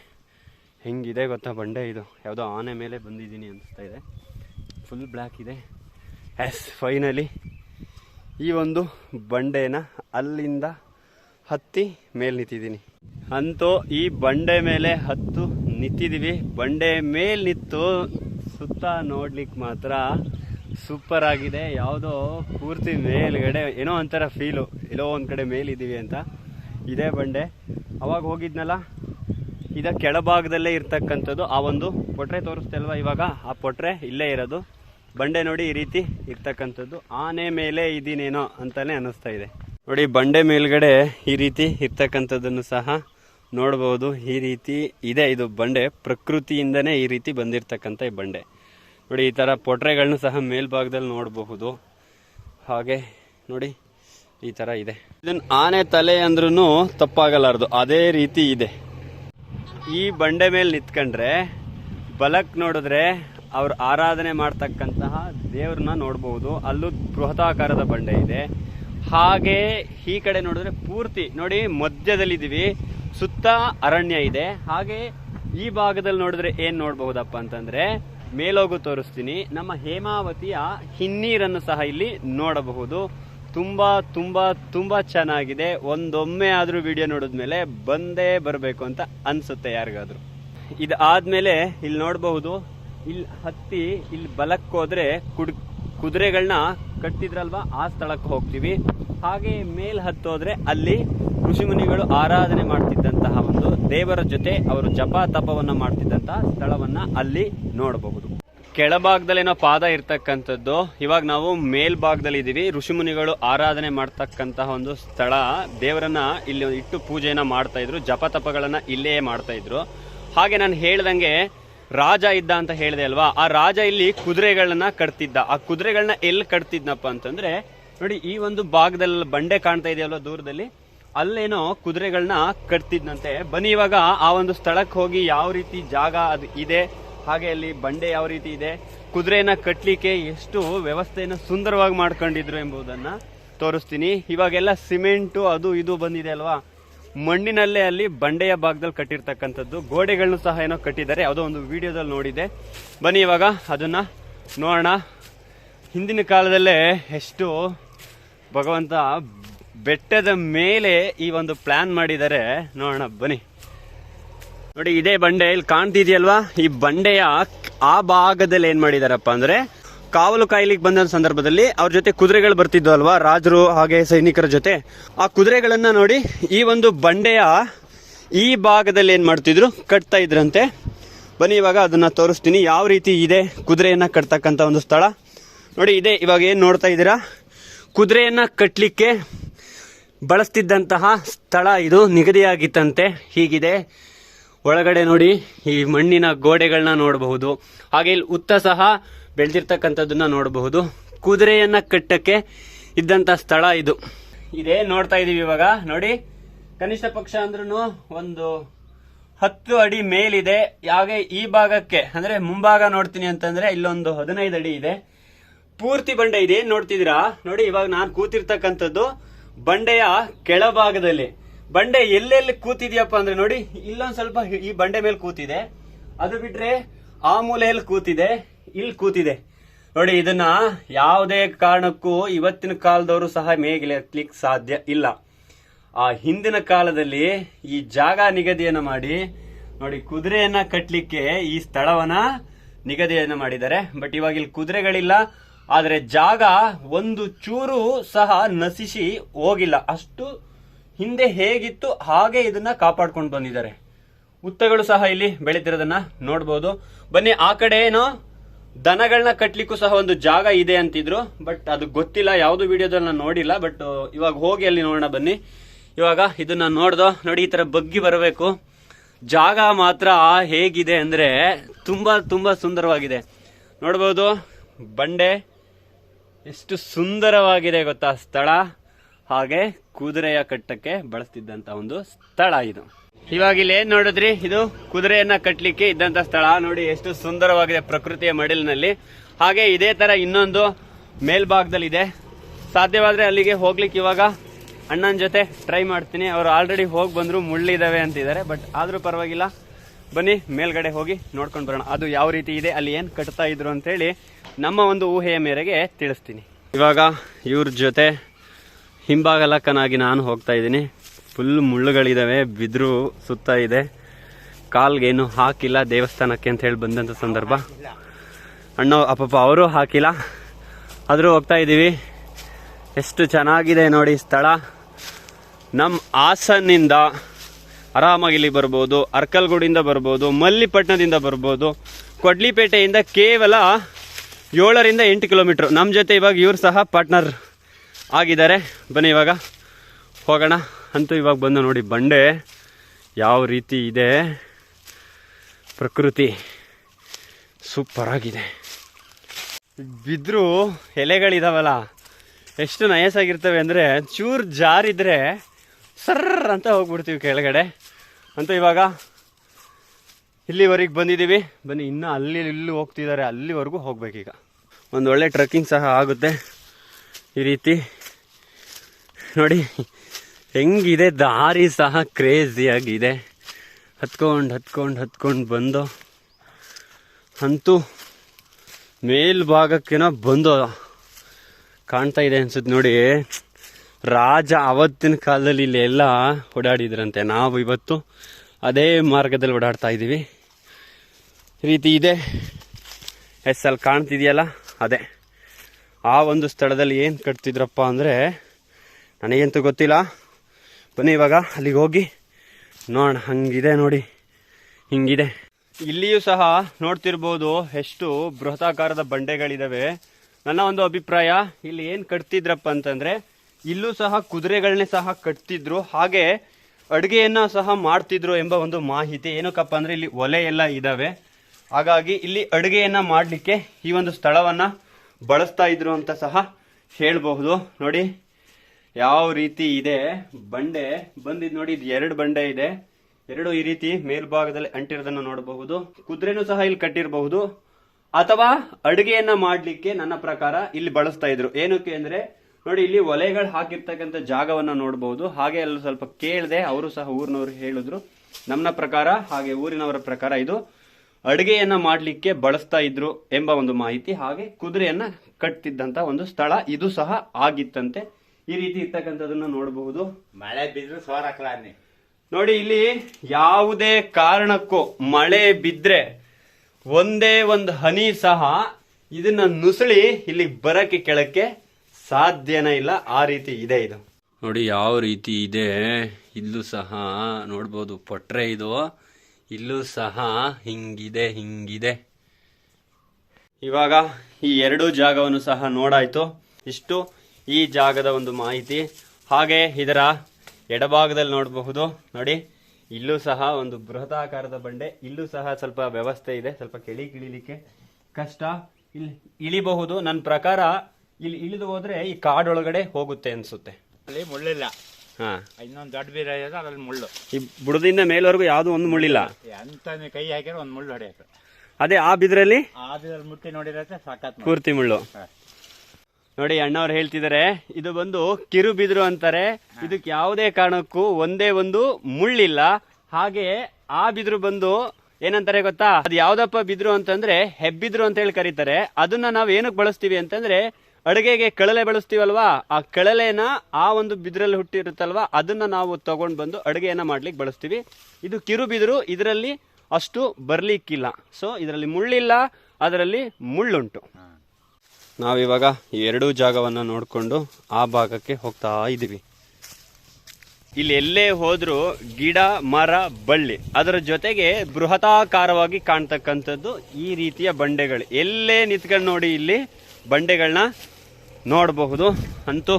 ಹೆಂಗಿದೆ ಗೊತ್ತಾ ಬಂಡೆ ಇದು? ಯಾವುದೋ ಆನೆ ಮೇಲೆ ಬಂದಿದ್ದೀನಿ ಅನಿಸ್ತಾ ಇದೆ. ಫುಲ್ ಬ್ಲ್ಯಾಕ್ ಇದೆ. ಎಸ್ ಫೈನಲಿ ಈ ಒಂದು ಬಂಡೆನ ಅಲ್ಲಿಂದ ಹತ್ತಿ ಮೇಲೆ ನಿಂತಿದ್ದೀನಿ. ಅಂತೂ ಈ ಬಂಡೆ ಮೇಲೆ ಹತ್ತು ನಿಂತಿದ್ದೀವಿ. ಬಂಡೆ ಮೇಲೆ ನಿಂತು ಸುತ್ತ ನೋಡ್ಲಿಕ್ಕೆ ಮಾತ್ರ ಸೂಪರ್ ಆಗಿದೆ. ಯಾವುದೋ ಪೂರ್ತಿ ಮೇಲ್ಗಡೆ ಏನೋ ಒಂಥರ ಫೀಲು ಎಲ್ಲೋ ಒಂದು ಕಡೆ ಮೇಲಿದ್ದೀವಿ ಅಂತ. ಇದೇ ಬಂಡೆ. ಅವಾಗ ಹೋಗಿದ್ನಲ್ಲ? ಇದ ಕೆಳಭಾಗದಲ್ಲೇ ಇರ್ತಕ್ಕಂಥದ್ದು. ಆ ಒಂದು ಪೊಟ್ರೆ ತೋರಿಸ್ತಲ್ವ ಇವಾಗ? ಆ ಪೊಟ್ರೆ ಇಲ್ಲೇ ಇರೋದು. ಬಂಡೆ ನೋಡಿ ಈ ರೀತಿ ಇರ್ತಕ್ಕಂಥದ್ದು. ಆನೆ ಮೇಲೆ ಇದೀನೇನೋ ಅಂತಲೇ ಅನ್ನಿಸ್ತಾ ಇದೆ. ನೋಡಿ, ಬಂಡೆ ಮೇಲ್ಗಡೆ ಈ ರೀತಿ ಇರ್ತಕ್ಕಂಥದ್ದನ್ನು ಸಹ ನೋಡಬಹುದು ಈ ರೀತಿ ಇದೆ ಇದು ಬಂಡೆ. ಪ್ರಕೃತಿಯಿಂದನೇ ಈ ರೀತಿ ಬಂದಿರತಕ್ಕಂಥ ಈ ಬಂಡೆ. ನೋಡಿ, ಈ ಥರ ಪೊಟ್ರೆಗಳನ್ನ ಸಹ ಮೇಲ್ಭಾಗದಲ್ಲಿ ನೋಡಬಹುದು. ಹಾಗೆ, ನೋಡಿ, ಈ ಥರ ಇದೆ. ಇದನ್ನು ಆನೆ ತಲೆ ಅಂದ್ರೂ ತಪ್ಪಾಗಲಾರದು. ಅದೇ ರೀತಿ ಇದೆ. ಈ ಬಂಡೆ ಮೇಲೆ ನಿಂತ್ಕೊಂಡ್ರೆ, ಬಲಕ್ ನೋಡಿದ್ರೆ ಅವ್ರು ಆರಾಧನೆ ಮಾಡ್ತಕ್ಕಂತಹ ದೇವ್ರನ್ನ ನೋಡಬಹುದು. ಅಲ್ಲೂ ಬೃಹತಾಕಾರದ ಬಂಡೆ ಇದೆ. ಹಾಗೆ ಈ ಕಡೆ ನೋಡಿದ್ರೆ ಪೂರ್ತಿ, ನೋಡಿ, ಮಧ್ಯದಲ್ಲಿದ್ದೀವಿ. ಸುತ್ತ ಅರಣ್ಯ ಇದೆ. ಹಾಗೆ ಈ ಭಾಗದಲ್ಲಿ ನೋಡಿದ್ರೆ ಏನ್ ನೋಡಬಹುದಪ್ಪ ಅಂತಂದ್ರೆ ಮೇಲೋಗು ತೋರಿಸ್ತೀನಿ. ನಮ್ಮ ಹೇಮಾವತಿಯ ಹಿನ್ನೀರನ್ನು ಸಹ ಇಲ್ಲಿ ನೋಡಬಹುದು. ತುಂಬಾ ತುಂಬಾ ತುಂಬಾ ಚೆನ್ನಾಗಿದೆ. ಒಂದೊಮ್ಮೆ ಆದ್ರೂ ವಿಡಿಯೋ ನೋಡಿದ್ಮೇಲೆ ಬಂದೇ ಬರಬೇಕು ಅಂತ ಅನ್ಸುತ್ತೆ ಯಾರಿಗಾದ್ರೂ. ಇದಾದ್ಮೇಲೆ ಇಲ್ಲಿ ನೋಡಬಹುದು, ಇಲ್ಲಿ ಹತ್ತಿ, ಇಲ್ಲಿ ಬಲಕ್ಕೆ ಹೋದ್ರೆ ಕುಡ್ ಕುದುರೆಗಳನ್ನ ಕಟ್ಟಿದ್ರಲ್ವಾ ಆ ಸ್ಥಳಕ್ಕೆ ಹೋಗ್ತೀವಿ. ಹಾಗೆ ಮೇಲ್ ಹತ್ತೋದ್ರೆ ಅಲ್ಲಿ ಋಷಿಮುನಿಗಳು ಆರಾಧನೆ ಮಾಡ್ತಿದ್ದಂತಹ ಒಂದು ದೇವರ ಜೊತೆ ಅವರು ಜಪ ತಪವನ್ನ ಮಾಡ್ತಿದ್ದಂತಹ ಸ್ಥಳವನ್ನ ಅಲ್ಲಿ ನೋಡಬಹುದು. ಕೆಳಭಾಗದಲ್ಲೇನೋ ಪಾದ ಇರ್ತಕ್ಕಂಥದ್ದು. ಇವಾಗ ನಾವು ಮೇಲ್ಭಾಗದಲ್ಲಿ ಇದ್ದೀವಿ ಋಷಿಮುನಿಗಳು ಆರಾಧನೆ ಮಾಡ್ತಕ್ಕಂತಹ ಒಂದು ಸ್ಥಳ. ದೇವರನ್ನ ಇಲ್ಲಿ ಇಟ್ಟು ಪೂಜೆಯನ್ನ ಮಾಡ್ತಾ ಇದ್ರು. ಜಪ ತಪಗಳನ್ನ ಇಲ್ಲೇ ಮಾಡ್ತಾ ಇದ್ರು. ಹಾಗೆ ನಾನು ಹೇಳ್ದಂಗೆ ರಾಜ ಇದ್ದ ಅಂತ ಹೇಳಿದೆ ಅಲ್ವಾ? ಆ ರಾಜ ಇಲ್ಲಿ ಕುದುರೆಗಳನ್ನ ಕಟ್ತಿದ್ದ. ಆ ಕುದುರೆಗಳನ್ನ ಎಲ್ಲಿ ಕಟ್ತಿದ್ನಪ್ಪ ಅಂತಂದ್ರೆ, ನೋಡಿ ಈ ಒಂದು ಭಾಗದಲ್ಲಿ ಬಂಡೆ ಕಾಣ್ತಾ ಇದೆಯಲ್ವಾ ದೂರದಲ್ಲಿ? ಅಲ್ಲೇನೋ ಕುದುರೆಗಳನ್ನ ಕಟ್ತಿದ್ನಂತೆ. ಬನ್ನಿ ಇವಾಗ ಆ ಒಂದು ಸ್ಥಳಕ್ಕೆ ಹೋಗಿ ಯಾವ ರೀತಿ ಜಾಗ ಅದು ಇದೆ, ಹಾಗೆ ಅಲ್ಲಿ ಬಂಡೆ ಯಾವ ರೀತಿ ಇದೆ, ಕುದುರೆನ ಕಟ್ಟಲಿಕ್ಕೆ ಎಷ್ಟು ವ್ಯವಸ್ಥೆಯನ್ನ ಸುಂದರವಾಗಿ ಮಾಡ್ಕೊಂಡಿದ್ರು ಎಂಬುದನ್ನ ತೋರಿಸ್ತೀನಿ. ಇವಾಗೆಲ್ಲ ಸಿಮೆಂಟು, ಅದು ಇದು ಬಂದಿದೆ ಅಲ್ವಾ? ಮಣ್ಣಿನಲ್ಲೇ ಅಲ್ಲಿ ಬಂಡೆಯ ಭಾಗದಲ್ಲಿ ಕಟ್ಟಿರ್ತಕ್ಕಂಥದ್ದು. ಗೋಡೆಗಳನ್ನು ಸಹ ಏನೋ ಕಟ್ಟಿದ್ದಾರೆ. ಯಾವುದೋ ಒಂದು ವಿಡಿಯೋದಲ್ಲಿ ನೋಡಿದೆ. ಬನ್ನಿ ಇವಾಗ ಅದನ್ನ ನೋಡೋಣ. ಹಿಂದಿನ ಕಾಲದಲ್ಲೇ ಎಷ್ಟು ಭಗವಂತ ಬೆಟ್ಟದ ಮೇಲೆ ಈ ಒಂದು ಪ್ಲಾನ್ ಮಾಡಿದ್ದಾರೆ ನೋಡೋಣ, ಬನ್ನಿ. ನೋಡಿ, ಇದೇ ಬಂಡೆ ಇಲ್ಲಿ ಕಾಣ್ತಿದ್ಯಲ್ವಾ? ಈ ಬಂಡೆಯ ಆ ಭಾಗದಲ್ಲಿ ಏನ್ ಮಾಡಿದಾರಪ್ಪ ಅಂದ್ರೆ, ಕಾವಲು ಕಾಯ್ಲಿಕ್ಕೆ ಬಂದ ಸಂದರ್ಭದಲ್ಲಿ ಅವ್ರ ಜೊತೆ ಕುದುರೆಗಳು ಬರ್ತಿದ್ವು ಅಲ್ವಾ ರಾಜರು ಹಾಗೆ ಸೈನಿಕರ ಜೊತೆ. ಆ ಕುದುರೆಗಳನ್ನ ನೋಡಿ, ಈ ಒಂದು ಬಂಡೆಯ ಈ ಭಾಗದಲ್ಲಿ ಏನ್ ಮಾಡ್ತಿದ್ರು? ಕಟ್ತಾ ಇದ್ರಂತೆ. ಬನ್ನಿ, ಇವಾಗ ಅದನ್ನ ತೋರಿಸ್ತೀನಿ. ಯಾವ ರೀತಿ ಇದೆ ಕುದುರೆಯನ್ನ ಕಟ್ತಕ್ಕಂಥ ಒಂದು ಸ್ಥಳ. ನೋಡಿ, ಇದೆ, ಇವಾಗ ಏನು ನೋಡ್ತಾ ಇದ್ದೀರಾ? ಕುದುರೆಯನ್ನ ಕಟ್ಲಿಕ್ಕೆ ಬಳಸ್ತಿದ್ದಂತಹ ಸ್ಥಳ ಇದು ನಿಗದಿಯಾಗಿತ್ತಂತೆ. ಹೀಗಿದೆ. ಒಳಗಡೆ ನೋಡಿ ಈ ಮಣ್ಣಿನ ಗೋಡೆಗಳನ್ನ ನೋಡಬಹುದು. ಹಾಗೆ ಇಲ್ಲಿ ಉತ್ತ ಸಹ ಬೆಳೆದಿರ್ತಕ್ಕಂಥದ್ದನ್ನ ನೋಡಬಹುದು. ಕುದುರೆಯನ್ನ ಕಟ್ಟಕ್ಕೆ ಇದ್ದಂತ ಸ್ಥಳ ಇದು. ಇದೇ, ನೋಡ್ತಾ ಇದೀವಿ ಇವಾಗ. ನೋಡಿ, ಕನಿಷ್ಠ ಪಕ್ಷ ಅಂದ್ರೂ ಒಂದು ಹತ್ತು ಅಡಿ ಮೇಲಿದೆ. ಹಾಗೆ ಈ ಭಾಗಕ್ಕೆ, ಅಂದ್ರೆ ಮುಂಭಾಗ ನೋಡ್ತೀನಿ ಅಂತಂದ್ರೆ ಇಲ್ಲೊಂದು ಹದಿನೈದು ಅಡಿ ಇದೆ. ಪೂರ್ತಿ ಬಂಡೆ ಇದೆ. ನೋಡ್ತಿದ್ದೀರಾ? ನೋಡಿ, ಇವಾಗ ನಾನು ಕೂತಿರ್ತಕ್ಕಂಥದ್ದು ಬಂಡೆಯ ಕೆಳಭಾಗದಲ್ಲಿ. ಬಂಡೆ ಎಲ್ಲೆಲ್ಲಿ ಕೂತಿದ್ಯಪ್ಪ ಅಂದ್ರೆ ನೋಡಿ, ಇಲ್ಲೊಂದ್ ಸ್ವಲ್ಪ ಈ ಬಂಡೆ ಮೇಲೆ ಕೂತಿದೆ. ಅದು ಬಿಟ್ರೆ ಆ ಮೂಲೆಯಲ್ಲಿ ಕೂತಿದೆ, ಇಲ್ಲಿ ಕೂತಿದೆ. ನೋಡಿ, ಇದನ್ನ ಯಾವುದೇ ಕಾರಣಕ್ಕೂ ಇವತ್ತಿನ ಕಾಲದವರು ಸಹ ಮೇಗೆ ಹತ್ತಲಿಕ್ಕೆ ಸಾಧ್ಯ ಇಲ್ಲ. ಆ ಹಿಂದಿನ ಕಾಲದಲ್ಲಿ ಈ ಜಾಗ ನಿಗದಿಯನ್ನು ಮಾಡಿ, ನೋಡಿ, ಕುದುರೆಯನ್ನ ಕಟ್ಲಿಕ್ಕೆ ಈ ಸ್ಥಳವನ್ನ ನಿಗದಿಯನ್ನು ಮಾಡಿದ್ದಾರೆ. ಬಟ್ ಇವಾಗ ಇಲ್ಲಿ ಕುದುರೆಗಳಿಲ್ಲ. ಆದ್ರೆ ಜಾಗ ಒಂದು ಚೂರು ಸಹ ನಶಿಸಿ ಹೋಗಿಲ್ಲ. ಅಷ್ಟು ಹಿಂದೆ ಹೇಗಿತ್ತು ಹಾಗೆ ಇದನ್ನ ಕಾಪಾಡ್ಕೊಂಡು ಬಂದಿದ್ದಾರೆ. ಉತ್ತಗಳು ಸಹ ಇಲ್ಲಿ ಬೆಳೀತಿರೋದನ್ನ ನೋಡ್ಬೋದು. ಬನ್ನಿ, ಆ ಕಡೆ ಏನೋ ದನಗಳನ್ನ ಕಟ್ಲಿಕ್ಕೂ ಸಹ ಒಂದು ಜಾಗ ಇದೆ ಅಂತಿದ್ರು, ಬಟ್ ಅದು ಗೊತ್ತಿಲ್ಲ, ಯಾವ್ದು ವಿಡಿಯೋದಲ್ಲಿ ನಾನು ನೋಡಿಲ್ಲ, ಬಟ್ ಇವಾಗ ಹೋಗಿ ಅಲ್ಲಿ ನೋಡೋಣ ಬನ್ನಿ. ಇವಾಗ ಇದನ್ನ ನೋಡ್ದೋ, ನೋಡಿ, ಈ ತರ ಬಗ್ಗಿ ಬರಬೇಕು. ಜಾಗ ಮಾತ್ರ ಹೇಗಿದೆ ಅಂದ್ರೆ ತುಂಬಾ ತುಂಬಾ ಸುಂದರವಾಗಿದೆ. ನೋಡ್ಬೋದು, ಬಂಡೆ ಎಷ್ಟು ಸುಂದರವಾಗಿದೆ ಗೊತ್ತಾ ಸ್ಥಳ? ಹಾಗೆ ಕುದುರೆಯ ಕಟ್ಟಕ್ಕೆ ಬಳಸ್ತಿದ್ದಂತ ಒಂದು ಸ್ಥಳ ಇದು. ಇವಾಗ ಇಲ್ಲಿ ಏನ್ ನೋಡಿದ್ರಿ? ಇದು ಕುದುರೆಯನ್ನ ಕಟ್ಟಲಿಕ್ಕೆ ಇದ್ದಂತ ಸ್ಥಳ. ನೋಡಿ ಎಷ್ಟು ಸುಂದರವಾಗಿದೆ ಪ್ರಕೃತಿಯ ಮಡಿಲಿನಲ್ಲಿ. ಹಾಗೆ ಇದೇ ತರ ಇನ್ನೊಂದು ಮೇಲ್ಭಾಗದಲ್ಲಿ ಇದೆ ಸಾಧ್ಯವಾದ್ರೆ ಅಲ್ಲಿಗೆ ಹೋಗ್ಲಿಕ್ಕೆ ಇವಾಗ ಅಣ್ಣನ ಜೊತೆ ಟ್ರೈ ಮಾಡ್ತೀನಿ. ಅವರು ಆಲ್ರೆಡಿ ಹೋಗಿ ಬಂದ್ರು, ಮುಳ್ಳಿದಾವೆ ಅಂತಿದ್ದಾರೆ. ಬಟ್ ಆದ್ರೂ ಪರವಾಗಿಲ್ಲ. ಬನ್ನಿ, ಮೇಲ್ಗಡೆ ಹೋಗಿ ನೋಡ್ಕೊಂಡು ಬರೋಣ. ಅದು ಯಾವ ರೀತಿ ಇದೆ, ಅಲ್ಲಿ ಏನು ಕಟ್ತಾ ಇದ್ರು ಅಂತೇಳಿ ನಮ್ಮ ಒಂದು ಊಹೆಯ ಮೇರೆಗೆ ತಿಳಿಸ್ತೀನಿ. ಇವಾಗ ಇವ್ರ ಜೊತೆ ಹಿಂಬಾಗಲಕ್ಕನಾಗಿ ನಾನು ಹೋಗ್ತಾ ಇದ್ದೀನಿ. ಫುಲ್ ಮುಳ್ಳುಗಳಿದಾವೆ, ಬಿದ್ರು ಸುತ್ತ ಇದೆ. ಕಾಲ್ಗೇನು ಹಾಕಿಲ್ಲ ದೇವಸ್ಥಾನಕ್ಕೆ ಅಂತ ಹೇಳಿ ಬಂದಂತ ಸಂದರ್ಭ. ಅಣ್ಣ, ಅಪ್ಪಪ್ಪ ಅವರು ಹಾಕಿಲ್ಲ. ಆದರೂ ಹೋಗ್ತಾ ಇದ್ದೀವಿ ಎಷ್ಟು ಚೆನ್ನಾಗಿದೆ ನೋಡಿ ಸ್ಥಳ. ನಮ್ಮ ಹಾಸನ್ನಿಂದ ಆರಾಮಾಗಿ ಇಲ್ಲಿ ಬರ್ಬೋದು, ಅರ್ಕಲ್ಗೂಡಿಂದ ಬರ್ಬೋದು, ಮಲ್ಲಿಪಟ್ಟಣದಿಂದ ಬರ್ಬೋದು. ಕೊಡ್ಲಿಪೇಟೆಯಿಂದ ಕೇವಲ ಏಳರಿಂದ ಎಂಟು ಕಿಲೋಮೀಟ್ರ್. ನಮ್ಮ ಜೊತೆ ಇವಾಗ ಇವರು ಸಹ ಪಾರ್ಟ್ನರ್ ಆಗಿದ್ದಾರೆ. ಬನ್ನಿ ಇವಾಗ. ಹೋಗೋಣ. ಅಂತೂ ಇವಾಗ ಬಂದು ನೋಡಿ, ಬಂಡೆ ಯಾವ ರೀತಿ ಇದೆ. ಪ್ರಕೃತಿ ಸೂಪರಾಗಿದೆ ಆಗಿದೆ. ಬಿದ್ರು ಎಲೆಗಳಿದಾವಲ್ಲ, ಎಷ್ಟು ನಯಸ್ಸಾಗಿರ್ತವೆ ಅಂದರೆ ಚೂರು ಜಾರಿದ್ರೆ ಸರ್ರ್ ಅಂತ ಹೋಗ್ಬಿಡ್ತೀವಿ ಕೆಳಗಡೆ. ಅಂತೂ ಇವಾಗ ಇಲ್ಲಿವರೆಗೆ ಬಂದಿದ್ದೀವಿ ಬನ್ನಿ, ಇನ್ನೂ ಅಲ್ಲಿ ಇಲ್ಲಿ ಹೋಗ್ತಿದ್ದಾರೆ ಅಲ್ಲಿವರೆಗೂ ಹೋಗ್ಬೇಕೀಗ. ಒಂದು ಒಳ್ಳೆ ಟ್ರಕ್ಕಿಂಗ್ ಸಹ ಆಗುತ್ತೆ ಈ ರೀತಿ. ನೋಡಿ, ಹೆಂಗಿದೆ, ದಾರಿ ಸಹ ಕ್ರೇಜಿಯಾಗಿದೆ ಹತ್ಕೊಂಡು ಹತ್ಕೊಂಡು ಹತ್ಕೊಂಡು ಬಂದು, ಅಂತೂ ಮೇಲ್ಭಾಗಕ್ಕೇನೋ ಬಂದು ಕಾಣ್ತಾ ಇದೆ ಅನ್ಸುತ್ತೆ ನೋಡಿ. ರಾಜ ಅವತ್ತಿನ ಕಾಲದಲ್ಲಿ ಇಲ್ಲೆಲ್ಲ ಓಡಾಡಿದ್ರಂತೆ. ನಾವು ಇವತ್ತು ಅದೇ ಮಾರ್ಗದಲ್ಲಿ ಓಡಾಡ್ತಾ ಇದ್ದೀವಿ. ರೀತಿ ಇದೆ. ಎಸ್ ಅಲ್ಲಿ ಕಾಣ್ತಿದೆಯಲ್ಲ? ಅದೇ. ಆ ಒಂದು ಸ್ಥಳದಲ್ಲಿ ಏನು ಕಟ್ತಿದ್ರಪ್ಪ ಅಂದರೆ, ನನಗಂತೂ ಗೊತ್ತಿಲ್ಲ. ಬನ್ನಿ ಇವಾಗ ಅಲ್ಲಿಗೆ ಹೋಗಿ. ನೋಡೋಣ, ಹಂಗಿದೆ ನೋಡಿ. ಹಿಂಗಿದೆ. ಇಲ್ಲಿಯೂ ಸಹ ನೋಡ್ತಿರ್ಬೋದು ಎಷ್ಟು ಬೃಹತಾಕಾರದ ಬಂಡೆಗಳಿದ್ದಾವೆ ನನ್ನ ಒಂದು ಅಭಿಪ್ರಾಯ, ಇಲ್ಲಿ ಏನು ಕಟ್ತಿದ್ರಪ್ಪ ಅಂತಂದ್ರೆ ಇಲ್ಲೂ ಸಹ ಕುದುರೆಗಳನ್ನೇ ಸಹ ಕಟ್ತಿದ್ರು. ಹಾಗೆ ಅಡುಗೆಯನ್ನ ಸಹ ಮಾಡ್ತಿದ್ರು ಎಂಬ ಒಂದು ಮಾಹಿತಿ. ಏನಕ್ಕಪ್ಪ ಅಂದ್ರೆ ಇಲ್ಲಿ ಒಲೆ ಎಲ್ಲ ಇದಾವೆ. ಹಾಗಾಗಿ ಇಲ್ಲಿ ಅಡುಗೆಯನ್ನ ಮಾಡಲಿಕ್ಕೆ ಈ ಒಂದು ಸ್ಥಳವನ್ನ ಬಳಸ್ತಾ ಇದ್ರು ಅಂತ ಸಹ ಹೇಳಬಹುದು. ನೋಡಿ, ಯಾವ ರೀತಿ ಇದೆ. ಬಂಡೆ ಬಂದಿದ್ ನೋಡಿ, ಇದು ಎರಡು ಬಂಡೆ ಇದೆ. ಎರಡು ಈ ರೀತಿ ಮೇಲ್ಭಾಗದಲ್ಲಿ ಅಂಟಿರೋದನ್ನ ನೋಡಬಹುದು. ಕುದುರೆನೂ ಸಹ ಇಲ್ಲಿ ಕಟ್ಟಿರಬಹುದು. ಅಥವಾ ಅಡುಗೆಯನ್ನ ಮಾಡಲಿಕ್ಕೆ ನನ್ನ ಪ್ರಕಾರ ಇಲ್ಲಿ ಬಳಸ್ತಾ ಇದ್ರು. ಏನಕ್ಕೆ ಅಂದ್ರೆ ನೋಡಿ ಇಲ್ಲಿ ಒಲೆಗಳು ಹಾಕಿರ್ತಕ್ಕಂಥ ಜಾಗವನ್ನ ನೋಡಬಹುದು ಹಾಗೆ ಅಲ್ಲಿ ಸ್ವಲ್ಪ ಕೇಳಿದೆ ಅವರು ಸಹ ಊರಿನವರು ಹೇಳಿದ್ರು. ನಮ್ಮ ಪ್ರಕಾರ ಹಾಗೆ ಊರಿನವರ ಪ್ರಕಾರ ಇದು ಅಡುಗೆಯನ್ನ ಮಾಡಲಿಕ್ಕೆ ಬಳಸ್ತಾ ಇದ್ರು ಎಂಬ ಒಂದು ಮಾಹಿತಿ ಹಾಗೆ ಕುದುರೆಯನ್ನ ಕಟ್ತಿದ್ದಂತ ಒಂದು ಸ್ಥಳ ಇದು ಸಹ ಆಗಿತ್ತಂತೆ. ಈ ರೀತಿ ಇರ್ತಕ್ಕಂಥದನ್ನ ನೋಡಬಹುದು. ಮಳೆ ಬಿದ್ರು ಸೋರಾಕಲ ಅನ್ನಿ. ನೋಡಿ ಇಲ್ಲಿ ಯಾವುದೇ ಕಾರಣಕ್ಕೂ ಮಳೆ ಬಿದ್ರೆ ಒಂದೇ ಒಂದು ಹನಿ ಸಹ ಇದನ್ನ ನುಸುಳಿ ಇಲ್ಲಿ ಬರಕ್ಕೆ ಕೆಳಕ್ಕೆ ಸಾಧ್ಯನೇ ಇಲ್ಲ, ಆ ರೀತಿ ಇದೆ ಇದು. ನೋಡಿ ಯಾವ ರೀತಿ ಇದೆ, ಇಲ್ಲೂ ಸಹ ನೋಡ್ಬೋದು, ಪಟ್ರೆ ಇದು, ಇಲ್ಲೂ ಸಹ ಹಿಂಗಿದೆ ಹಿಂಗಿದೆ. ಇವಾಗ ಈ ಎರಡೂ ಜಾಗವನ್ನು ಸಹ ನೋಡಾಯಿತು. ಇಷ್ಟು ಈ ಜಾಗದ ಒಂದು ಮಾಹಿತಿ. ಹಾಗೆ ಇದರ ಎಡಭಾಗದಲ್ಲಿ ನೋಡಬಹುದು. ನೋಡಿ, ಇಲ್ಲೂ ಸಹ ಒಂದು ಬೃಹದಾಕಾರದ ಬಂಡೆ, ಇಲ್ಲೂ ಸಹ ಸ್ವಲ್ಪ ವ್ಯವಸ್ಥೆ ಇದೆ. ಸ್ವಲ್ಪ ಕೆಳಿ, ಕಿಳಿಲಿಕ್ಕೆ ಕಷ್ಟ. ಇಲ್ಲಿ ಇಳಿಬಹುದು. ನನ್ನ ಪ್ರಕಾರ ಇಲ್ಲಿ ಇಳಿದು ಹೋದ್ರೆ ಈ ಕಾಡೊಳಗಡೆ ಹೋಗುತ್ತೆ ಅನ್ಸುತ್ತೆ. ಅಲ್ಲಿ ಮುಳ್ಳಿಲ್ಲ. ಹಾ. ಇನ್ನೊಂದು ದೊಡ್ಡ ಬೀರ ಇದೆ ಅದ್ರಲ್ಲಿ ಮುಳ್ಳು. ಈ ಬುಡದಿಂದ ಮೇಲ್ವರೆಗೂ ಯಾವುದು ಒಂದು ಮುಳ್ಳಿಲ್ಲ? ಎಂತಾನೆ ಕೈ ಹಾಕಿದ್ರೆ ಒಂದು ಮುಳ್ಳು ಹೊಡೆಯುತ್ತೆ ಅದೇ ಆ ಬಿದ್ರಲ್ಲಿ? ಆದ್ರಲ್ಲಿ ಮುಟ್ಟಿ ನೋಡಿರತ್ತೆ ಸಾಕಾತ್ ಪೂರ್ತಿ ಮುಳ್ಳು. ನೋಡಿ ಅಣ್ಣವ್ರು ಹೇಳ್ತಿದ್ದಾರೆ ಇದು ಬಂದು ಕಿರು ಬಿದ್ರು ಅಂತಾರೆ. ಇದಕ್ಕೆ ಯಾವುದೇ ಕಾರಣಕ್ಕೂ ಒಂದೇ ಒಂದು ಮುಳ್ಳಿಲ್ಲ. ಹಾಗೆ ಆ ಬಿದಿರು ಬಂದು ಏನಂತಾರೆ ಗೊತ್ತಾ? ಅದು ಯಾವ್ದಪ್ಪ ಬಿದ್ರು ಅಂತಂದ್ರೆ ಹೆಬ್ಬಿದ್ರು ಅಂತ ಹೇಳಿ ಕರೀತಾರೆ. ಅದನ್ನ ನಾವ್ ಏನಕ್ಕೆ ಬಳಸ್ತೀವಿ ಅಂತಂದ್ರೆ ಅಡುಗೆಗೆ ಕಳಲೆ ಬಳಸ್ತೀವಲ್ವಾ? ಆ ಕಳಲೆನ ಆ ಒಂದು ಬಿದಿರಲ್ಲಿ ಹುಟ್ಟಿರುತ್ತಲ್ವಾ? ಅದನ್ನ ನಾವು ತೊಗೊಂಡು ಬಂದು ಅಡುಗೆಯನ್ನು ಮಾಡ್ಲಿಕ್ಕೆ ಬಳಸ್ತೀವಿ. ಇದು ಕಿರು ಬಿದಿರು, ಇದರಲ್ಲಿ ಅಷ್ಟು ಬರ್ಲಿಕ್ಕಿಲ್ಲ. ಸೊ ಇದರಲ್ಲಿ ಮುಳ್ಳಿಲ್ಲ, ಅದರಲ್ಲಿ ಮುಳ್ಳುಂಟು. ನಾವಿವಾಗ ಎರಡೂ ಜಾಗವನ್ನು ನೋಡಿಕೊಂಡು ಆ ಭಾಗಕ್ಕೆ ಹೋಗ್ತಾ ಇದ್ದೀವಿ ಇಲ್ಲಿ ಎಲ್ಲೇ ಹೋದರೂ ಗಿಡ, ಮರ, ಬಳ್ಳಿ, ಅದರ ಜೊತೆಗೆ ಬೃಹತಾಕಾರವಾಗಿ ಕಾಣ್ತಕ್ಕಂಥದ್ದು ಈ ರೀತಿಯ ಬಂಡೆಗಳು. ಎಲ್ಲೇ ನಿಂತ್ಕೊಂಡು ನೋಡಿ ಇಲ್ಲಿ ಬಂಡೆಗಳನ್ನ ನೋಡಬಹುದು. ಅಂತೂ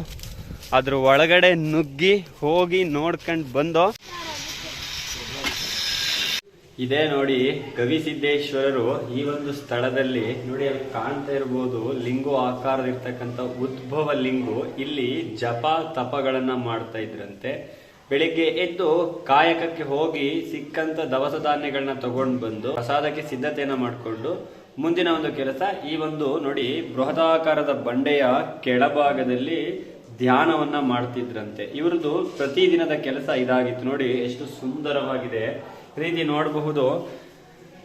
ಅದ್ರ ಒಳಗಡೆ ನುಗ್ಗಿ ಹೋಗಿ ನೋಡ್ಕೊಂಡು ಬಂದು ಇದೇ ನೋಡಿ ಗವಿಸಿದ್ದೇಶ್ವರರು ಈ ಒಂದು ಸ್ಥಳದಲ್ಲಿ ನೋಡಿ ಅಲ್ಲಿ ಕಾಣ್ತಾ ಇರ್ಬೋದು ಲಿಂಗು ಆಕಾರದಿರ್ತಕ್ಕಂಥ ಉದ್ಭವ ಲಿಂಗು. ಇಲ್ಲಿ ಜಪ ತಪಗಳನ್ನ ಮಾಡ್ತಾ ಇದ್ರಂತೆ. ಬೆಳಿಗ್ಗೆ ಎದ್ದು ಕಾಯಕಕ್ಕೆ ಹೋಗಿ ಸಿಕ್ಕಂತ ದವಸ ಧಾನ್ಯಗಳನ್ನ ತಗೊಂಡು ಬಂದು ಪ್ರಸಾದಕ್ಕೆ ಸಿದ್ಧತೆಯನ್ನ ಮಾಡಿಕೊಂಡು ಮುಂದಿನ ಒಂದು ಕೆಲಸ, ಈ ಒಂದು ನೋಡಿ, ಬೃಹದಾಕಾರದ ಬಂಡೆಯ ಕೆಳಭಾಗದಲ್ಲಿ ಧ್ಯಾನವನ್ನ ಮಾಡ್ತಿದ್ರಂತೆ. ಇವ್ರದ್ದು ಪ್ರತಿದಿನದ ಕೆಲಸ ಇದಾಗಿತ್ತು. ನೋಡಿ, ಎಷ್ಟು ಸುಂದರವಾಗಿದೆ. ರೀತಿ ನೋಡಬಹುದು.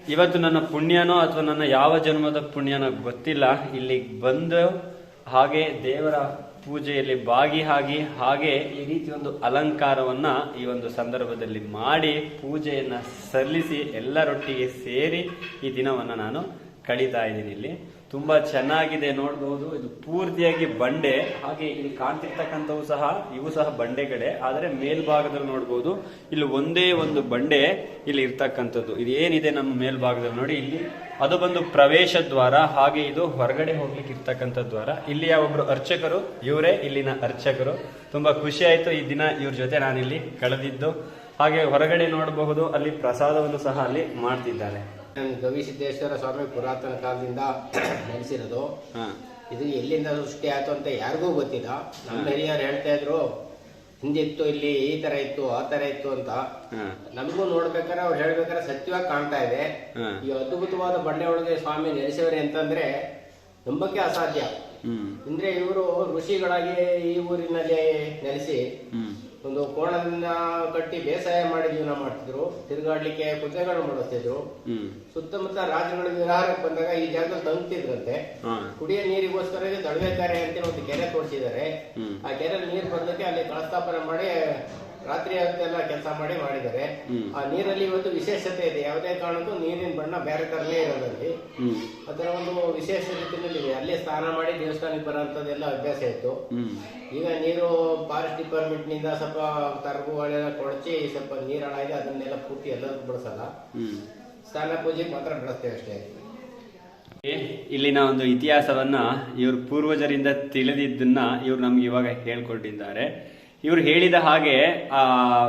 ಇವತ್ತು ನನ್ನ ಪುಣ್ಯನೋ ಅಥವಾ ನನ್ನ ಯಾವ ಜನ್ಮದ ಪುಣ್ಯನೋ ಗೊತ್ತಿಲ್ಲ. ಇಲ್ಲಿಗೆ ಬಂದು ಹಾಗೆ ದೇವರ ಪೂಜೆಯಲ್ಲಿ ಭಾಗಿಯಾಗಿ ಹಾಗೆ ಈ ರೀತಿ ಒಂದು ಅಲಂಕಾರವನ್ನ ಈ ಒಂದು ಸಂದರ್ಭದಲ್ಲಿ ಮಾಡಿ ಪೂಜೆಯನ್ನ ಸಲ್ಲಿಸಿ ಎಲ್ಲರೊಟ್ಟಿಗೆ ಸೇರಿ ಈ ದಿನವನ್ನು ನಾನು ಕಳೀತಾ ಇದ್ದೀನಿ ಇಲ್ಲಿ. ತುಂಬಾ ಚೆನ್ನಾಗಿದೆ ನೋಡಬಹುದು ಇದು ಪೂರ್ತಿಯಾಗಿ ಬಂಡೆ. ಹಾಗೆ ಇಲ್ಲಿ ಕಾಣ್ತಿರ್ತಕ್ಕಂಥವು ಸಹ, ಇವು ಸಹ ಬಂಡೆಗಳೇ ಆದರೆ ಮೇಲ್ಭಾಗದಲ್ಲಿ ನೋಡಬಹುದು ಇಲ್ಲಿ ಒಂದೇ ಒಂದು ಬಂಡೆ ಇಲ್ಲಿ ಇರ್ತಕ್ಕಂಥದ್ದು. ಇದು ಏನಿದೆ ನಮ್ಮ ಮೇಲ್ಭಾಗದಲ್ಲಿ ನೋಡಿ ಇಲ್ಲಿ. ಅದು ಬಂದು ಪ್ರವೇಶ ದ್ವಾರ. ಹಾಗೆ ಇದು ಹೊರಗಡೆ ಹೋಗ್ಲಿಕ್ಕೆ ಇರ್ತಕ್ಕಂಥ ದ್ವಾರ. ಇಲ್ಲಿ ಒಬ್ರು ಅರ್ಚಕರು? ಇವರೇ ಇಲ್ಲಿನ ಅರ್ಚಕರು. ತುಂಬಾ ಖುಷಿ ಆಯ್ತು ಈ ದಿನ ಇವ್ರ ಜೊತೆ ನಾನಿಲ್ಲಿ ಕಳೆದಿದ್ದು. ಹಾಗೆ ಹೊರಗಡೆ ನೋಡಬಹುದು. ಅಲ್ಲಿ ಪ್ರಸಾದವನ್ನು ಸಹ ಅಲ್ಲಿ ಮಾಡ್ತಿದ್ದಾರೆ. ಗವಿಸಿದ್ದೇಶ್ವರ ಸ್ವಾಮಿ ಪುರಾತನ ಕಾಲದಿಂದ ನೆಲೆಸಿರೋದು. ಇದು ಎಲ್ಲಿಂದ ಸೃಷ್ಟಿ ಆಯ್ತು ಅಂತ ಯಾರಿಗೂ ಗೊತ್ತಿಲ್ಲ. ನಮ್ಮ ಹಿರಿಯರು ಹೇಳ್ತಾ ಇದ್ರು ಹಿಂದಿತ್ತು ಇಲ್ಲಿ ಈ ತರ ಇತ್ತು ಆ ತರ ಇತ್ತು ಅಂತ. ನಮಗೂ ನೋಡ್ಬೇಕಾದ್ರೆ ಅವ್ರು ಹೇಳ್ಬೇಕಾದ್ರೆ ಸತ್ಯವಾಗಿ ಕಾಣ್ತಾ ಇದೆ. ಈ ಅದ್ಭುತವಾದ ಬಂಡೆ ಒಳಗೆ ಸ್ವಾಮಿ ನೆಲೆಸಿವ್ರೆ ಅಂತಂದ್ರೆ ನಂಬಕ್ಕೆ ಅಸಾಧ್ಯ. ಅಂದ್ರೆ ಇವರು ಋಷಿಗಳಾಗಿ ಈ ಊರಿನಲ್ಲಿ ನೆಲೆಸಿ ಒಂದು ಕೋಣದಿಂದ ಕಟ್ಟಿ ಬೇಸಾಯ ಮಾಡಿ ಜೀವನ ಮಾಡ್ತಿದ್ರು. ತಿರುಗಾಡ್ಲಿಕ್ಕೆ ಕುದುರೆಗಳು ಮಾಡುತ್ತಿದ್ರು ಸುತ್ತಮುತ್ತ ರಾಜ್ಯಗಳು ವಿಹಾರಕ್ಕೆ ಬಂದಾಗ ಈ ಜಾಗದಲ್ಲಿ ತಂಗ್ತಿದ್ರಂತೆ. ಕುಡಿಯ ನೀರಿಗೋಸ್ಕರ ದಳವೇಕಾರೆ ಅಂತ ಒಂದು ಕೆರೆ ತೋರಿಸಿದ್ದಾರೆ ಆ ಕೆರೆಯಲ್ಲಿ ನೀರು ಬಂದಕ್ಕೆ ಅಲ್ಲಿ ಕಳಸ್ಥಾಪನೆ ಮಾಡಿ ರಾತ್ರಿ ಹೊತ್ತೆಲ್ಲ ಕೆಲಸ ಮಾಡಿ ಮಾಡಿದ್ದಾರೆ. ಆ ನೀರಲ್ಲಿ ಇವತ್ತು ವಿಶೇಷತೆ ಇದೆ. ಯಾವುದೇ ಕಾರಣಕ್ಕೂ ನೀರಿನ ಬಣ್ಣ ಬೇರೆ ತರನೇ ಇರೋದ್ರಲ್ಲಿ. ಅದರ ಒಂದು ವಿಶೇಷ ರೀತಿಯಲ್ಲಿ ಇದೆ. ಅಲ್ಲೇ ಸ್ನಾನ ಮಾಡಿ ದೇವಸ್ಥಾನಕ್ಕೆ ಬರೋಂಥದ್ದೆಲ್ಲ ಅಭ್ಯಾಸ ಇತ್ತು. ಈಗ ನೀರು ಫಾರೆಸ್ಟ್ ಡಿಪಾರ್ಟ್ಮೆಂಟ್ನಿಂದ ಸ್ವಲ್ಪ ತರಗುಗಳೆಲ್ಲ ಕೊಡಚಿ ಸ್ವಲ್ಪ ನೀರು ಇದೆ. ಅದನ್ನೆಲ್ಲ ಪೂರ್ತಿ ಎಲ್ಲದಕ್ಕೂ ಬಳಸಲ್ಲ. ಸ್ನಾನ ಪೂಜೆಗೆ ಮಾತ್ರ ಬಳಸ್ತೇವೆ ಅಷ್ಟೇ. ಇಲ್ಲಿನ ಒಂದು ಇತಿಹಾಸವನ್ನ ಇವ್ರ ಪೂರ್ವಜರಿಂದ ತಿಳಿದಿದ್ದನ್ನ ಇವ್ರು ನಮ್ಗೆ ಇವಾಗ ಹೇಳ್ಕೊಟ್ಟಿದ್ದಾರೆ. ಇವ್ರು ಹೇಳಿದ ಹಾಗೆ, ಆ,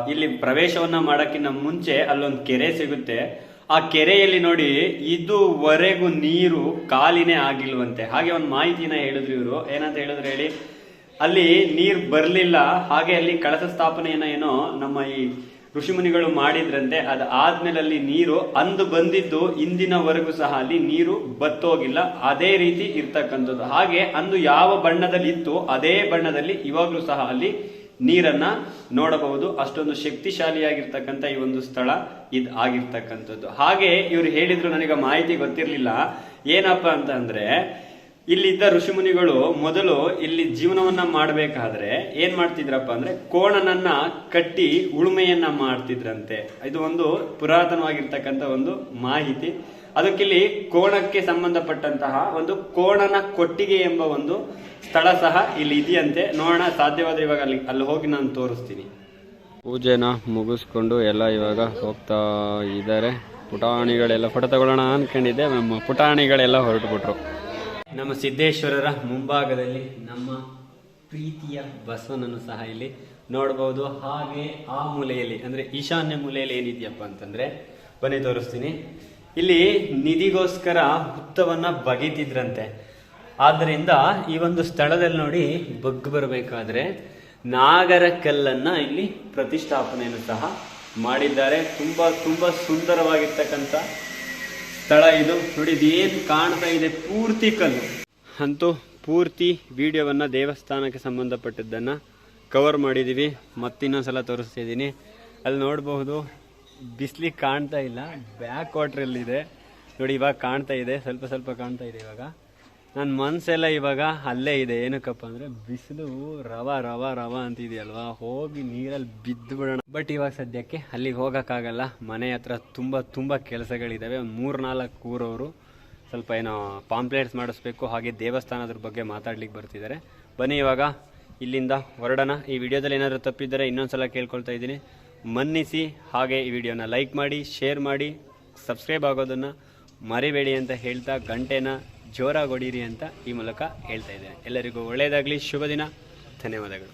ಇಲ್ಲಿ ಪ್ರವೇಶವನ್ನ ಮಾಡಕ್ಕಿಂತ ಮುಂಚೆ ಅಲ್ಲೊಂದು ಕೆರೆ ಸಿಗುತ್ತೆ. ಆ ಕೆರೆಯಲ್ಲಿ ನೋಡಿ, ಇದುವರೆಗೂ ನೀರು ಕಾಲಿನೇ ಆಗಿಲ್ವಂತೆ. ಹಾಗೆ ಒಂದು ಮಾಹಿತಿನ ಹೇಳಿದ್ರು ಇವರು. ಏನಂತ ಹೇಳಿದ್ರು ಹೇಳಿ, ಅಲ್ಲಿ ನೀರು ಬರಲಿಲ್ಲ. ಹಾಗೆ ಅಲ್ಲಿ ಕಳಸ ಸ್ಥಾಪನೆಯನ್ನ ಏನೋ ನಮ್ಮ ಈ ಋಷಿಮುನಿಗಳು ಮಾಡಿದ್ರಂತೆ. ಅದು ಆದ್ಮೇಲೆ ಅಲ್ಲಿ ನೀರು ಅಂದು ಬಂದಿದ್ದು, ಇಂದಿನವರೆಗೂ ಸಹ ಅಲ್ಲಿ ನೀರು ಬತ್ತೋಗಿಲ್ಲ. ಅದೇ ರೀತಿ ಇರ್ತಕ್ಕಂಥದ್ದು. ಹಾಗೆ ಅಂದು ಯಾವ ಬಣ್ಣದಲ್ಲಿ ಇತ್ತು ಅದೇ ಬಣ್ಣದಲ್ಲಿ ಇವಾಗಲೂ ಸಹ ಅಲ್ಲಿ ನೀರನ್ನ ನೋಡಬಹುದು. ಅಷ್ಟೊಂದು ಶಕ್ತಿಶಾಲಿಯಾಗಿರ್ತಕ್ಕಂಥ ಈ ಒಂದು ಸ್ಥಳ ಇದು ಆಗಿರ್ತಕ್ಕಂಥದ್ದು. ಹಾಗೆ ಇವರು ಹೇಳಿದ್ರು ನನಗೆ ಮಾಹಿತಿ ಗೊತ್ತಿರಲಿಲ್ಲ. ಏನಪ್ಪ ಅಂತ ಅಂದ್ರೆ, ಇಲ್ಲಿದ್ದ ಋಷಿಮುನಿಗಳು ಮೊದಲು ಇಲ್ಲಿ ಜೀವನವನ್ನ ಮಾಡಬೇಕಾದ್ರೆ ಏನ್ ಮಾಡ್ತಿದ್ರಪ್ಪ ಅಂದ್ರೆ, ಕೋಣನನ್ನ ಕಟ್ಟಿ ಉಳುಮೆಯನ್ನ ಮಾಡ್ತಿದ್ರಂತೆ. ಇದು ಒಂದು ಪುರಾತನವಾಗಿರ್ತಕ್ಕಂಥ ಒಂದು ಮಾಹಿತಿ. ಅದಕ್ಕಿಲ್ಲಿ ಕೋಣಕ್ಕೆ ಸಂಬಂಧಪಟ್ಟಂತಹ ಒಂದು ಕೋಣನ ಕೊಟ್ಟಿಗೆ ಎಂಬ ಒಂದು ಸ್ಥಳ ಸಹ ಇಲ್ಲಿ ಇದೆಯಂತೆ. ನೋಡೋಣ, ಸಾಧ್ಯವಾದ್ರೆ ಇವಾಗ ಅಲ್ಲಿ ಅಲ್ಲಿ ಹೋಗಿ ನಾನು ತೋರಿಸ್ತೀನಿ. ಪೂಜೆನ ಮುಗಿಸ್ಕೊಂಡು ಎಲ್ಲ ಇವಾಗ ಹೋಗ್ತಾ ಇದ್ದಾರೆ. ಪುಟಾಣಿಗಳೆಲ್ಲ ಫೋಟೋ ತಗೊಳ್ಳೋಣ ಅನ್ಕೊಂಡಿದ್ದೆ. ನಮ್ಮ ಪುಟಾಣಿಗಳೆಲ್ಲ ಹೊರಟುಬಿಟ್ರು. ನಮ್ಮ ಸಿದ್ದೇಶ್ವರರ ಮುಂಭಾಗದಲ್ಲಿ ನಮ್ಮ ಪ್ರೀತಿಯ ಬಸವನನ್ನು ಸಹ ಇಲ್ಲಿ ನೋಡಬಹುದು ಹಾಗೆ ಆ ಮೂಲೆಯಲ್ಲಿ, ಅಂದ್ರೆ ಈಶಾನ್ಯ ಮೂಲೆಯಲ್ಲಿ ಏನಿದೆಯಪ್ಪ ಅಂತಂದ್ರೆ, ಬನ್ನಿ ತೋರಿಸ್ತೀನಿ. ಇಲ್ಲಿ ನಿಧಿಗೋಸ್ಕರ ಹುತ್ತವನ್ನ ಬಗೆತಿದ್ರಂತೆ. ಆದ್ದರಿಂದ ಈ ಒಂದು ಸ್ಥಳದಲ್ಲಿ ನೋಡಿ ಬಗ್ಗು ಬರಬೇಕಾದ್ರೆ ನಾಗರ ಕಲ್ಲನ್ನು ಇಲ್ಲಿ ಪ್ರತಿಷ್ಠಾಪನೆಯನ್ನು ಸಹ ಮಾಡಿದ್ದಾರೆ. ತುಂಬ ತುಂಬ ಸುಂದರವಾಗಿರ್ತಕ್ಕಂಥ ಸ್ಥಳ ಇದು. ನೋಡಿ, ಇದೇನು ಕಾಣ್ತಾ ಇದೆ? ಪೂರ್ತಿ ಕಲ್ಲು. ಅಂತೂ ಪೂರ್ತಿ ವಿಡಿಯೋವನ್ನ ದೇವಸ್ಥಾನಕ್ಕೆ ಸಂಬಂಧಪಟ್ಟದ್ದನ್ನ ಕವರ್ ಮಾಡಿದೀವಿ. ಮತ್ತಿನ್ನೊಂದು ಸಲ ತೋರಿಸ್ತಿದ್ದೀನಿ. ಅಲ್ಲಿ ನೋಡಬಹುದು ಬಿಸ್ಲಿಗೆ ಕಾಣ್ತಾ ಇಲ್ಲ ಬ್ಯಾಕ್ ವಾಟ್ರಲ್ಲಿದೆ ನೋಡಿ, ಇವಾಗ ಕಾಣ್ತಾ ಇದೆ, ಸ್ವಲ್ಪ ಸ್ವಲ್ಪ ಕಾಣ್ತಾ ಇದೆ ಇವಾಗ. ನನ್ನ ಮನಸ್ಸೆಲ್ಲ ಇವಾಗ ಅಲ್ಲೇ ಇದೆ. ಏನಕ್ಕಪ್ಪ ಅಂದರೆ ಬಿಸಿಲು ರವ ರವ ರವ ಅಂತಿದೆಯಲ್ವಾ? ಹೋಗಿ ನೀರಲ್ಲಿ ಬಿದ್ದು ಬಿಡೋಣ. ಬಟ್ ಇವಾಗ ಸದ್ಯಕ್ಕೆ ಅಲ್ಲಿಗೆ ಹೋಗೋಕ್ಕಾಗಲ್ಲ. ಮನೆ ಹತ್ರ ತುಂಬ ತುಂಬ ಕೆಲಸಗಳಿದ್ದಾವೆ ಒಂದು ಮೂರು ನಾಲ್ಕು ಊರವರು ಸ್ವಲ್ಪ ಏನೋ ಪಾಂಪ್ಲೇಟ್ಸ್ ಮಾಡಿಸ್ಬೇಕು. ಹಾಗೆ ದೇವಸ್ಥಾನದ ಬಗ್ಗೆ ಮಾತಾಡ್ಲಿಕ್ಕೆ ಬರ್ತಿದ್ದಾರೆ. ಬನ್ನಿ ಇವಾಗ ಇಲ್ಲಿಂದ ಹೊರಡೋಣ. ಈ ವಿಡಿಯೋದಲ್ಲಿ ಏನಾದರೂ ತಪ್ಪಿದ್ದರೆ ಇನ್ನೊಂದ್ಸಲ ಕೇಳ್ಕೊಳ್ತಾ ಇದ್ದೀನಿ. ಮನ್ನಿಸಿ ಹಾಗೆ ಈ ವಿಡಿಯೋನ ಲೈಕ್ ಮಾಡಿ, ಶೇರ್ ಮಾಡಿ, ಸಬ್ಸ್ಕ್ರೈಬ್ ಆಗೋದನ್ನು ಮರಿಬೇಡಿ ಅಂತ ಹೇಳ್ತಾ ಗಂಟೆನ ಜೋರಾಗಿ ಹೊಡೀರಿ ಅಂತ ಈ ಮೂಲಕ ಹೇಳ್ತಾ ಇದ್ದೇನೆ. ಎಲ್ಲರಿಗೂ ಒಳ್ಳೆಯದಾಗಲಿ ಶುಭ ದಿನ ಧನ್ಯವಾದಗಳು.